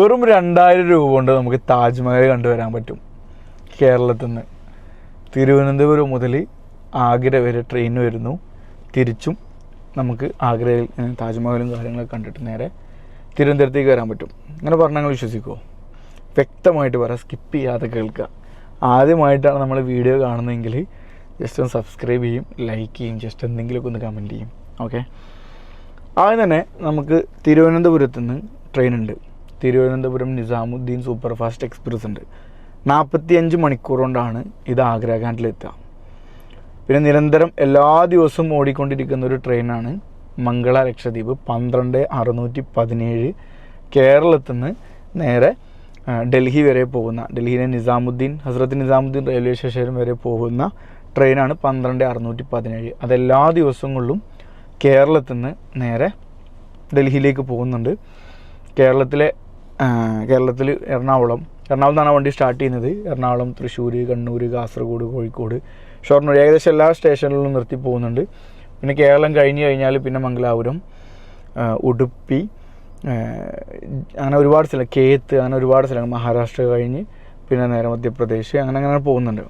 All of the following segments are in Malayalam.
വെറും രണ്ടായിരം രൂപ കൊണ്ട് നമുക്ക് താജ്മഹൽ കണ്ടുവരാൻ പറ്റും കേരളത്തിൽ നിന്ന് തിരുവനന്തപുരം മുതൽ ആഗ്ര വരെ ട്രെയിൻ വരുന്നു. തിരിച്ചും നമുക്ക് ആഗ്രയിൽ താജ്മഹലും കാര്യങ്ങളൊക്കെ കണ്ടിട്ട് നേരെ തിരുവനന്തപുരത്തേക്ക് വരാൻ പറ്റും. അങ്ങനെ പറഞ്ഞാൽ വിശ്വസിക്കുമോ വ്യക്തമായിട്ട് പറയാം സ്കിപ്പ് ചെയ്യാതെ കേൾക്കുക. ആദ്യമായിട്ടാണ് നമ്മൾ വീഡിയോ കാണുന്നതെങ്കിൽ ജസ്റ്റ് ഒന്ന് സബ്സ്ക്രൈബ് ചെയ്യും ലൈക്ക് ചെയ്യും ജസ്റ്റ് എന്തെങ്കിലുമൊക്കെ ഒന്ന് കമന്റ് ചെയ്യും. ഓക്കെ ആദ്യം തന്നെ നമുക്ക് തിരുവനന്തപുരത്ത് നിന്ന് ട്രെയിൻ ഉണ്ട്. Thiruvananthapuram Nizamuddin super fast express ഉണ്ട്. നാൽപ്പത്തി അഞ്ച് മണിക്കൂർ കൊണ്ടാണ് ഇത് ആഗ്രാഖാൻഡിലെത്തുക പിന്നെ നിരന്തരം എല്ലാ ദിവസവും ഓടിക്കൊണ്ടിരിക്കുന്ന ഒരു ട്രെയിനാണ് മംഗള ലക്ഷദ്വീപ് പന്ത്രണ്ട് അറുന്നൂറ്റി പതിനേഴ് കേരളത്തിൽ നിന്ന് നേരെ ഡൽഹി വരെ പോകുന്ന ഡൽഹിയിലെ നിസാമുദ്ദീൻ ഹസ്രത്ത് നിസാമുദ്ദീൻ റെയിൽവേ സ്റ്റേഷൻ വരെ പോകുന്ന ട്രെയിനാണ് പന്ത്രണ്ട് അറുന്നൂറ്റി പതിനേഴ്. അതെല്ലാ ദിവസങ്ങളിലും കേരളത്തിൽ നിന്ന് നേരെ ഡൽഹിയിലേക്ക് പോകുന്നുണ്ട്. കേരളത്തിലെ കേരളത്തിൽ എറണാകുളം. എറണാകുളം നിന്നാണ് വണ്ടി സ്റ്റാർട്ട് ചെയ്യുന്നത്. എറണാകുളം തൃശ്ശൂർ കണ്ണൂർ കാസർഗോഡ് കോഴിക്കോട് ഷൊർണൂർ ഏകദേശം എല്ലാ സ്റ്റേഷനിലും നിർത്തി പോകുന്നുണ്ട്. പിന്നെ കേരളം കഴിഞ്ഞ് കഴിഞ്ഞാൽ പിന്നെ മംഗലാപുരം ഉടുപ്പി അങ്ങനെ ഒരുപാട് സ്ഥലം കേത്ത് അങ്ങനെ ഒരുപാട് സ്ഥലങ്ങൾ മഹാരാഷ്ട്ര കഴിഞ്ഞ് പിന്നെ നേരെ മധ്യപ്രദേശ് അങ്ങനെ അങ്ങനെ പോകുന്നുണ്ട്.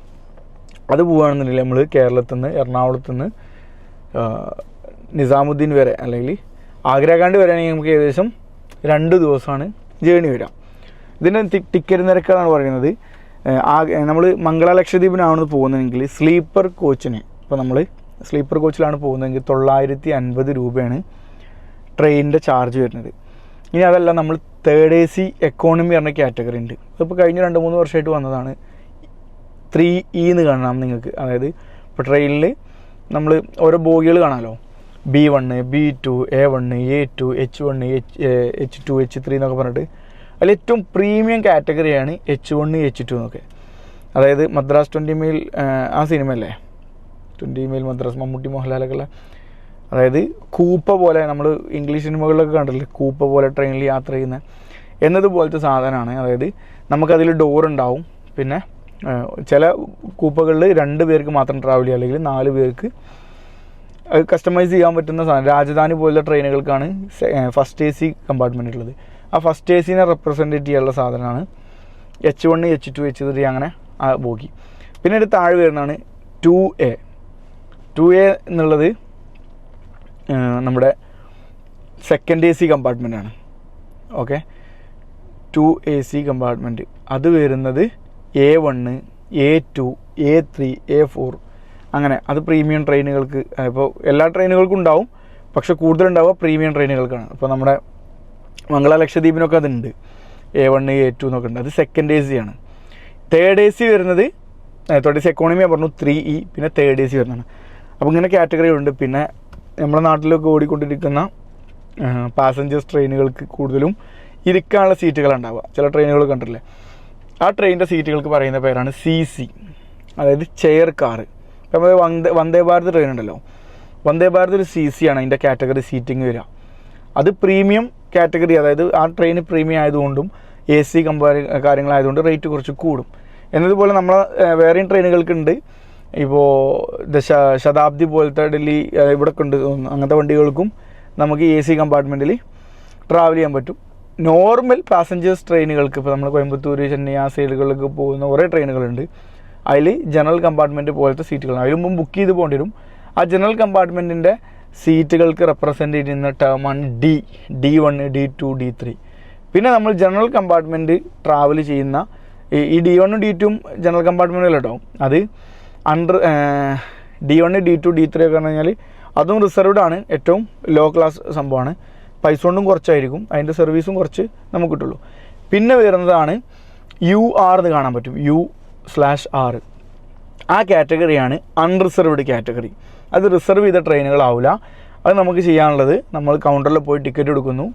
അത് പോവുകയാണെന്നുണ്ടെങ്കിൽ നമ്മൾ കേരളത്തിൽ നിന്ന് എറണാകുളത്ത് നിന്ന് നിസാമുദ്ദീൻ വരെ അല്ലെങ്കിൽ ആഗ്രാകാണ്ട് വരെയാണെങ്കിൽ നമുക്ക് ഏകദേശം രണ്ട് ദിവസമാണ് ജേണി വരാം. ഇതിന്റെ ടിക്കറ്റ് നിരക്കാണ് പറയുന്നത്. നമ്മൾ മംഗള ലക്ഷദ്വീപിനാണ് പോകുന്നതെങ്കിൽ സ്ലീപ്പർ കോച്ചിന് ഇപ്പോൾ നമ്മൾ സ്ലീപ്പർ കോച്ചിലാണ് പോകുന്നതെങ്കിൽ തൊള്ളായിരത്തി അൻപത് രൂപയാണ് ട്രെയിനിന്റെ ചാർജ് വരുന്നത്. ഇനി അതല്ല നമ്മൾ തേർഡ് എ സി എക്കോണമി പറഞ്ഞ കാറ്റഗറി ഉണ്ട്. അതിപ്പോൾ കഴിഞ്ഞ രണ്ട് മൂന്ന് വർഷമായിട്ട് വന്നതാണ്. ത്രീ ഇ എന്ന് കാണാം നിങ്ങൾക്ക്. അതായത് ഇപ്പോൾ ട്രെയിനിൽ നമ്മൾ ഓരോ ബോഗികൾ കാണാമല്ലോ B one B two A one A two H one H two H three എന്നൊക്കെ പറഞ്ഞിട്ട് അതിൽ ഏറ്റവും പ്രീമിയം കാറ്റഗറിയാണ് എച്ച് വണ്ണ് എച്ച് ടു എന്നൊക്കെ. അതായത് മദ്രാസ് ട്വന്റി മെയിൽ ആ സിനിമയല്ലേ ട്വന്റി മെയിൽ മദ്രാസ് മമ്മൂട്ടി മോഹൻലാലൊക്കെ ഉള്ള അതായത് കൂപ്പ പോലെ നമ്മൾ ഇംഗ്ലീഷ് സിനിമകളിലൊക്കെ കണ്ടില്ലേ കൂപ്പ പോലെ ട്രെയിനിൽ യാത്ര ചെയ്യുന്ന എന്നതുപോലത്തെ സാധനമാണ്. അതായത് നമുക്കതിൽ ഡോർ ഉണ്ടാവും. പിന്നെ ചില കൂപ്പകളിൽ രണ്ട് പേർക്ക് മാത്രം ട്രാവൽ ചെയ്യുക അല്ലെങ്കിൽ നാല് പേർക്ക് കസ്റ്റമൈസ് ചെയ്യാൻ പറ്റുന്ന സാധനം. രാജധാനി പോലുള്ള ട്രെയിനുകൾക്കാണ് ഫസ്റ്റ് എ സി കമ്പാർട്ട്മെന്റ് ഉള്ളത്. ആ ഫസ്റ്റ് എ സിനെ റെപ്രസെന്റേറ്റ് ചെയ്യാനുള്ള സാധനമാണ്. H one H two H three അങ്ങനെ ആ ബോഗി. പിന്നെ ഒരു താഴെ വരുന്നതാണ് ടു എ ടു എ എന്നുള്ളത് നമ്മുടെ സെക്കൻഡ് എ സി കമ്പാർട്ട്മെന്റ് ആണ്. Okay two A C compartment അത് വരുന്നത് A one A two A three A four അങ്ങനെ അത് പ്രീമിയം ട്രെയിനുകൾക്ക് ഇപ്പോൾ എല്ലാ ട്രെയിനുകൾക്കും ഉണ്ടാവും. പക്ഷെ കൂടുതലുണ്ടാവുക പ്രീമിയം ട്രെയിനുകൾക്കാണ് ഇപ്പോൾ നമ്മുടെ മംഗള ലക്ഷദ്വീപിനൊക്കെ അതുണ്ട്. എ വൺ എ ടു എന്നൊക്കെ ഉണ്ട്. അത് സെക്കൻഡ് എ സി ആണ്. തേർഡ് എ സി വരുന്നത് തേർഡ് എ സി എക്കോണമി പറഞ്ഞു ത്രീ ഇ പിന്നെ തേർഡ് എ സി വരുന്നതാണ്. അപ്പോൾ ഇങ്ങനെ കാറ്റഗറി ഉണ്ട്. പിന്നെ നമ്മുടെ നാട്ടിലൊക്കെ ഓടിക്കൊണ്ടിരിക്കുന്ന പാസഞ്ചേഴ്സ് ട്രെയിനുകൾക്ക് കൂടുതലും ഇരിക്കാനുള്ള സീറ്റുകളുണ്ടാവുക ചില ട്രെയിനുകൾ കണ്ടിട്ടില്ലേ? ആ ട്രെയിനിന്റെ സീറ്റുകൾക്ക് പറയുന്ന പേരാണ് സി സി അതായത് ചെയർ കാറ് നമ്മൾ വന്ദേ വന്ദേ ഭാരത് ട്രെയിൻ ഉണ്ടല്ലോ. വന്ദേ ഭാരത് ഒരു സി സി ആണ് അതിന്റെ കാറ്റഗറി സീറ്റിംഗ് വരിക. അത് പ്രീമിയം കാറ്റഗറി അതായത് ആ ട്രെയിൻ പ്രീമിയം ആയതുകൊണ്ടും എ സി കമ്പാരി കാര്യങ്ങളായതുകൊണ്ട് റേറ്റ് കുറച്ച് കൂടും. എന്നതുപോലെ നമ്മൾ വേറെയും ട്രെയിനുകൾക്കുണ്ട് ഇപ്പോൾ ദശ ശതാബ്ദി പോലത്തെ ഡൽഹി ഇവിടെ ഉണ്ട്. അങ്ങനത്തെ വണ്ടികൾക്കും നമുക്ക് എ സി കമ്പാർട്ട്മെന്റിൽ ട്രാവൽ ചെയ്യാൻ പറ്റും. നോർമൽ പാസഞ്ചേഴ്സ് ട്രെയിനുകൾക്ക് ഇപ്പോൾ നമ്മൾ കോയമ്പത്തൂർ ചെന്നൈ ആ സൈഡുകളിലേക്ക് പോകുന്ന കുറേ ട്രെയിനുകളുണ്ട് അതിൽ ജനറൽ കമ്പാർട്ട്മെന്റ് പോലത്തെ സീറ്റുകളാണ് അതിന് മുമ്പ് ബുക്ക് ചെയ്ത് പോകേണ്ടി വരും. ആ ജനറൽ കമ്പാർട്ട്മെന്റിന്റെ സീറ്റുകൾക്ക് റെപ്രസെന്റ് ചെയ്യുന്ന ടേമാണ് D D one D two D three പിന്നെ നമ്മൾ ജനറൽ കമ്പാർട്ട്മെന്റ് ട്രാവൽ ചെയ്യുന്ന ഈ- ഡി വണ്ണും ഡി ടുവും ജനറൽ കമ്പാർട്ട്മെന്റുകളുണ്ടാവും അത് under D one D two D three ഒക്കെ പറഞ്ഞു കഴിഞ്ഞാൽ അതും റിസർവ്ഡ് ആണ്. ഏറ്റവും ലോ ക്ലാസ് സംഭവമാണ്. പൈസ കൊണ്ടും കുറച്ചായിരിക്കും. അതിന്റെ സർവീസും കുറച്ച് നമുക്ക് കിട്ടുള്ളൂ. പിന്നെ വരുന്നതാണ് യു ആർ എന്ന് കാണാൻ പറ്റും. യു സ്ലാഷ് ആറ് ആ കാറ്റഗറിയാണ് അൺറിസർവ്ഡ് കാറ്റഗറി അത് റിസർവ് ചെയ്ത ട്രെയിനുകളാവില്ല അത് നമുക്ക് ചെയ്യാനുള്ളത് നമ്മൾ കൗണ്ടറിൽ പോയി ടിക്കറ്റ് എടുക്കുന്നു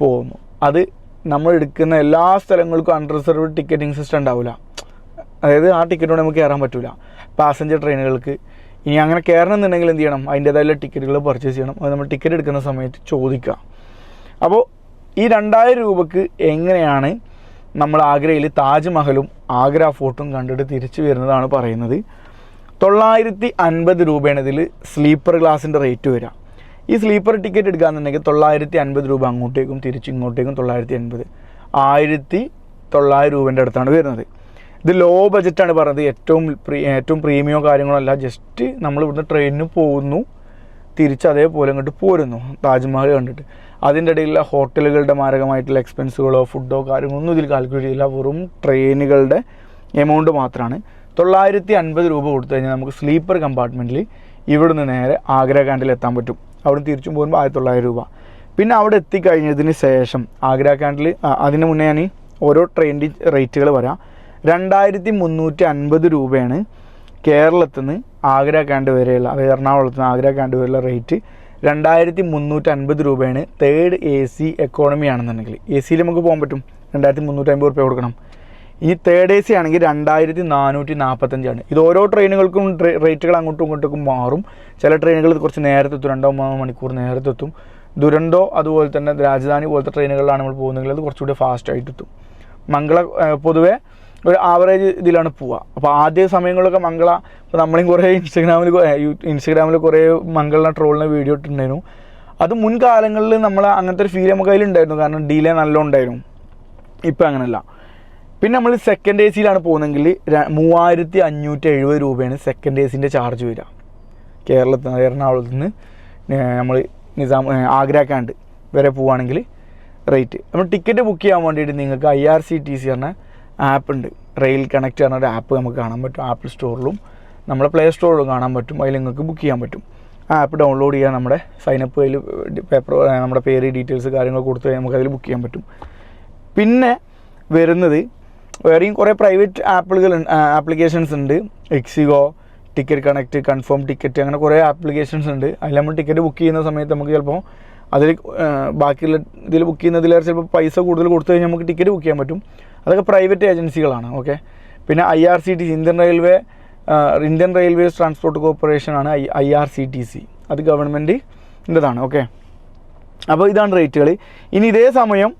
പോകുന്നു. അത് നമ്മൾ എടുക്കുന്ന എല്ലാ സ്ഥലങ്ങൾക്കും അൺറിസർവ്ഡ് ടിക്കറ്റിംഗ് സിസ്റ്റം ഉണ്ടാവില്ല അതായത് ആ ടിക്കറ്റ് നമുക്ക് കയറാൻ പറ്റില്ല പാസഞ്ചർ ട്രെയിനുകൾക്ക് ഇനി അങ്ങനെ കയറണം എന്നുണ്ടെങ്കിൽ എന്ത് ചെയ്യണം? അതിന്റേതായുള്ള ടിക്കറ്റുകൾ പർച്ചേസ് ചെയ്യണം. അത് നമ്മൾ ടിക്കറ്റ് എടുക്കുന്ന സമയത്ത് ചോദിക്കുക. അപ്പോൾ ഈ രണ്ടായിരം രൂപക്ക് എങ്ങനെയാണ് നമ്മൾ ആഗ്രയിൽ താജ്മഹലും ആഗ്ര ഫോർട്ടും കണ്ടിട്ട് തിരിച്ചു വരുന്നതാണ് പറയുന്നത്. തൊള്ളായിരത്തി അൻപത് രൂപയാണ് ഇതിൽ സ്ലീപ്പർ ക്ലാസ്സിന്റെ റേറ്റ് വരിക. ഈ സ്ലീപ്പർ ടിക്കറ്റ് എടുക്കുകയാണെന്നുണ്ടെങ്കിൽ തൊള്ളായിരത്തി അൻപത് രൂപ അങ്ങോട്ടേക്കും തിരിച്ച് ഇങ്ങോട്ടേക്കും തൊള്ളായിരത്തി അൻപത് ആയിരത്തി തൊള്ളായിരം രൂപേന്റെ അടുത്താണ് വരുന്നത്. ഇത് ലോ ബജറ്റാണ് പറഞ്ഞത് ഏറ്റവും പ്രീ ഏറ്റവും പ്രീമിയോ കാര്യങ്ങളല്ല. ജസ്റ്റ് നമ്മൾ ഇവിടുന്ന് ട്രെയിനിന് പോകുന്നു. തിരിച്ച് അതേപോലെ അങ്ങോട്ട് പോരുന്നു. താജ്മഹൽ കണ്ടിട്ട്. അതിന്റെ ഇടയിലുള്ള ഹോട്ടലുകളുടെ മാരകമായിട്ടുള്ള എക്സ്പെൻസുകളോ ഫുഡോ കാര്യങ്ങളൊന്നും ഇതിൽ കാൽക്കുലേറ്റ് ചെയ്യില്ല വെറും ട്രെയിനുകളുടെ എമൗണ്ട് മാത്രമാണ് തൊള്ളായിരത്തി അൻപത് രൂപ കൊടുത്തു കഴിഞ്ഞാൽ നമുക്ക് സ്ലീപ്പർ കമ്പാർട്ട്മെന്റിൽ ഇവിടുന്ന് നേരെ ആഗ്ര കാൻഡിൽ എത്താൻ പറ്റും. അവിടെ തിരിച്ചും പോകുമ്പോൾ ആയിരത്തി തൊള്ളായിരം രൂപ. പിന്നെ അവിടെ എത്തിക്കഴിഞ്ഞതിന് ശേഷം ആഗ്ര കാൻഡിൽ അതിന് മുന്നേ ഞാൻ ഓരോ ട്രെയിന്റെ റേറ്റുകൾ പറയാം രണ്ടായിരത്തി മുന്നൂറ്റി അൻപത് രൂപയാണ് കേരളത്തിൽ നിന്ന് ആഗ്ര കാൻഡ് വരെയുള്ള അതായത് എറണാകുളത്ത് നിന്ന് ആഗ്ര കാൻഡ് വരെയുള്ള റേറ്റ് രണ്ടായിരത്തി മുന്നൂറ്റി അൻപത് രൂപയാണ് തേർഡ് എ സി എക്കോണമി ആണെന്നുണ്ടെങ്കിൽ. എ സിയിൽ നമുക്ക് പോകാൻ പറ്റും. രണ്ടായിരത്തി മുന്നൂറ്റി അൻപത് റുപ്യ കൊടുക്കണം. ഇനി തേർഡ് എ സി ആണെങ്കിൽ രണ്ടായിരത്തി നാനൂറ്റി നാൽപ്പത്തഞ്ചാണ് ഇത് ഓരോ ട്രെയിനുകൾക്കും ട്രെ- റേറ്റുകൾ അങ്ങോട്ടും ഇങ്ങോട്ടും മാറും. ചില ട്രെയിനുകൾ കുറച്ച് നേരത്തെ എത്തും. രണ്ടോ മൂന്നോ മണിക്കൂർ നേരത്തെ എത്തും. ദുരന്തോ അതുപോലെ തന്നെ രാജധാനി പോലത്തെ ട്രെയിനുകളിലാണ് നമ്മൾ പോകുന്നതെങ്കിൽ അത് കുറച്ചുകൂടി ഫാസ്റ്റായിട്ട് എത്തും. മംഗള പൊതുവെ ഒരു ആവറേജ് ഇതിലാണ് പോവുക അപ്പോൾ ആദ്യ സമയങ്ങളിലൊക്കെ മംഗള അപ്പോൾ നമ്മളെയും കുറേ ഇൻസ്റ്റഗ്രാമിൽ ഇൻസ്റ്റഗ്രാമിൽ കുറേ മംഗള ട്രോളിനെ വീഡിയോ ഇട്ടിട്ടുണ്ടായിരുന്നു. അത് മുൻകാലങ്ങളിൽ നമ്മൾ അങ്ങനത്തെ ഒരു ഫീൽ നമുക്ക് അതിലുണ്ടായിരുന്നു. കാരണം ഡീലേ നല്ല ഉണ്ടായിരുന്നു. ഇപ്പം അങ്ങനെയല്ല പിന്നെ നമ്മൾ സെക്കൻഡ് എ സിയിലാണ് പോകുന്നതെങ്കിൽ മൂവായിരത്തി അഞ്ഞൂറ്റി എഴുപത് രൂപയാണ് സെക്കൻഡ് എ സിന്റെ ചാർജ് വരിക. കേരളത്തിൽ നിന്ന് എറണാകുളത്ത് നിന്ന് നമ്മൾ നിസാം ആഗ്രാക്കാണ്ട് വരെ പോവുകയാണെങ്കിൽ റേറ്റ് നമ്മൾ ടിക്കറ്റ് ബുക്ക് ചെയ്യാൻ വേണ്ടിയിട്ട് നിങ്ങൾക്ക് I R C T C പറഞ്ഞ ആപ്പ് ഉണ്ട്. റെയിൽ കണക്റ്റ് പറഞ്ഞൊരു ആപ്പ് നമുക്ക് കാണാൻ പറ്റും. ആപ്പിൾ സ്റ്റോറിലും നമ്മുടെ പ്ലേ സ്റ്റോറിലും കാണാൻ പറ്റും. അതിൽ നിങ്ങൾക്ക് ബുക്ക് ചെയ്യാൻ പറ്റും. ആ ആപ്പ് ഡൗൺലോഡ് ചെയ്യാൻ നമ്മുടെ സൈനപ്പ് അതിൽ പേപ്പർ നമ്മുടെ പേര് ഡീറ്റെയിൽസ് കാര്യങ്ങൾ കൊടുത്ത് നമുക്ക് അതിൽ ബുക്ക് ചെയ്യാൻ പറ്റും. പിന്നെ വരുന്നത് വേറെയും കുറേ പ്രൈവറ്റ് ആപ്പുകൾ ആപ്ലിക്കേഷൻസ് ഉണ്ട്. Ixigo ticket connect confirm ticket അങ്ങനെ കുറേ ആപ്ലിക്കേഷൻസ് ഉണ്ട്. അതിൽ നമ്മൾ ടിക്കറ്റ് ബുക്ക് ചെയ്യുന്ന സമയത്ത് നമുക്ക് ചിലപ്പോൾ അതിൽ ബാക്കിയുള്ള ഇതിൽ ബുക്ക് ചെയ്യുന്നതിലേറെ ചിലപ്പോൾ പൈസ കൂടുതൽ കൊടുത്തു കഴിഞ്ഞാൽ നമുക്ക് ടിക്കറ്റ് ബുക്ക് ചെയ്യാൻ പറ്റും. അതൊക്കെ പ്രൈവറ്റ് ഏജൻസികളാണ് ഓക്കെ പിന്നെ I R C T C Indian railway Indian railways transport corporation ആണ് I I R C T C അത് ഗവൺമെന്റിന്റെതാണ് ഓക്കെ അപ്പോൾ ഇതാണ് റേറ്റുകൾ ഇനി ഇതേ സമയം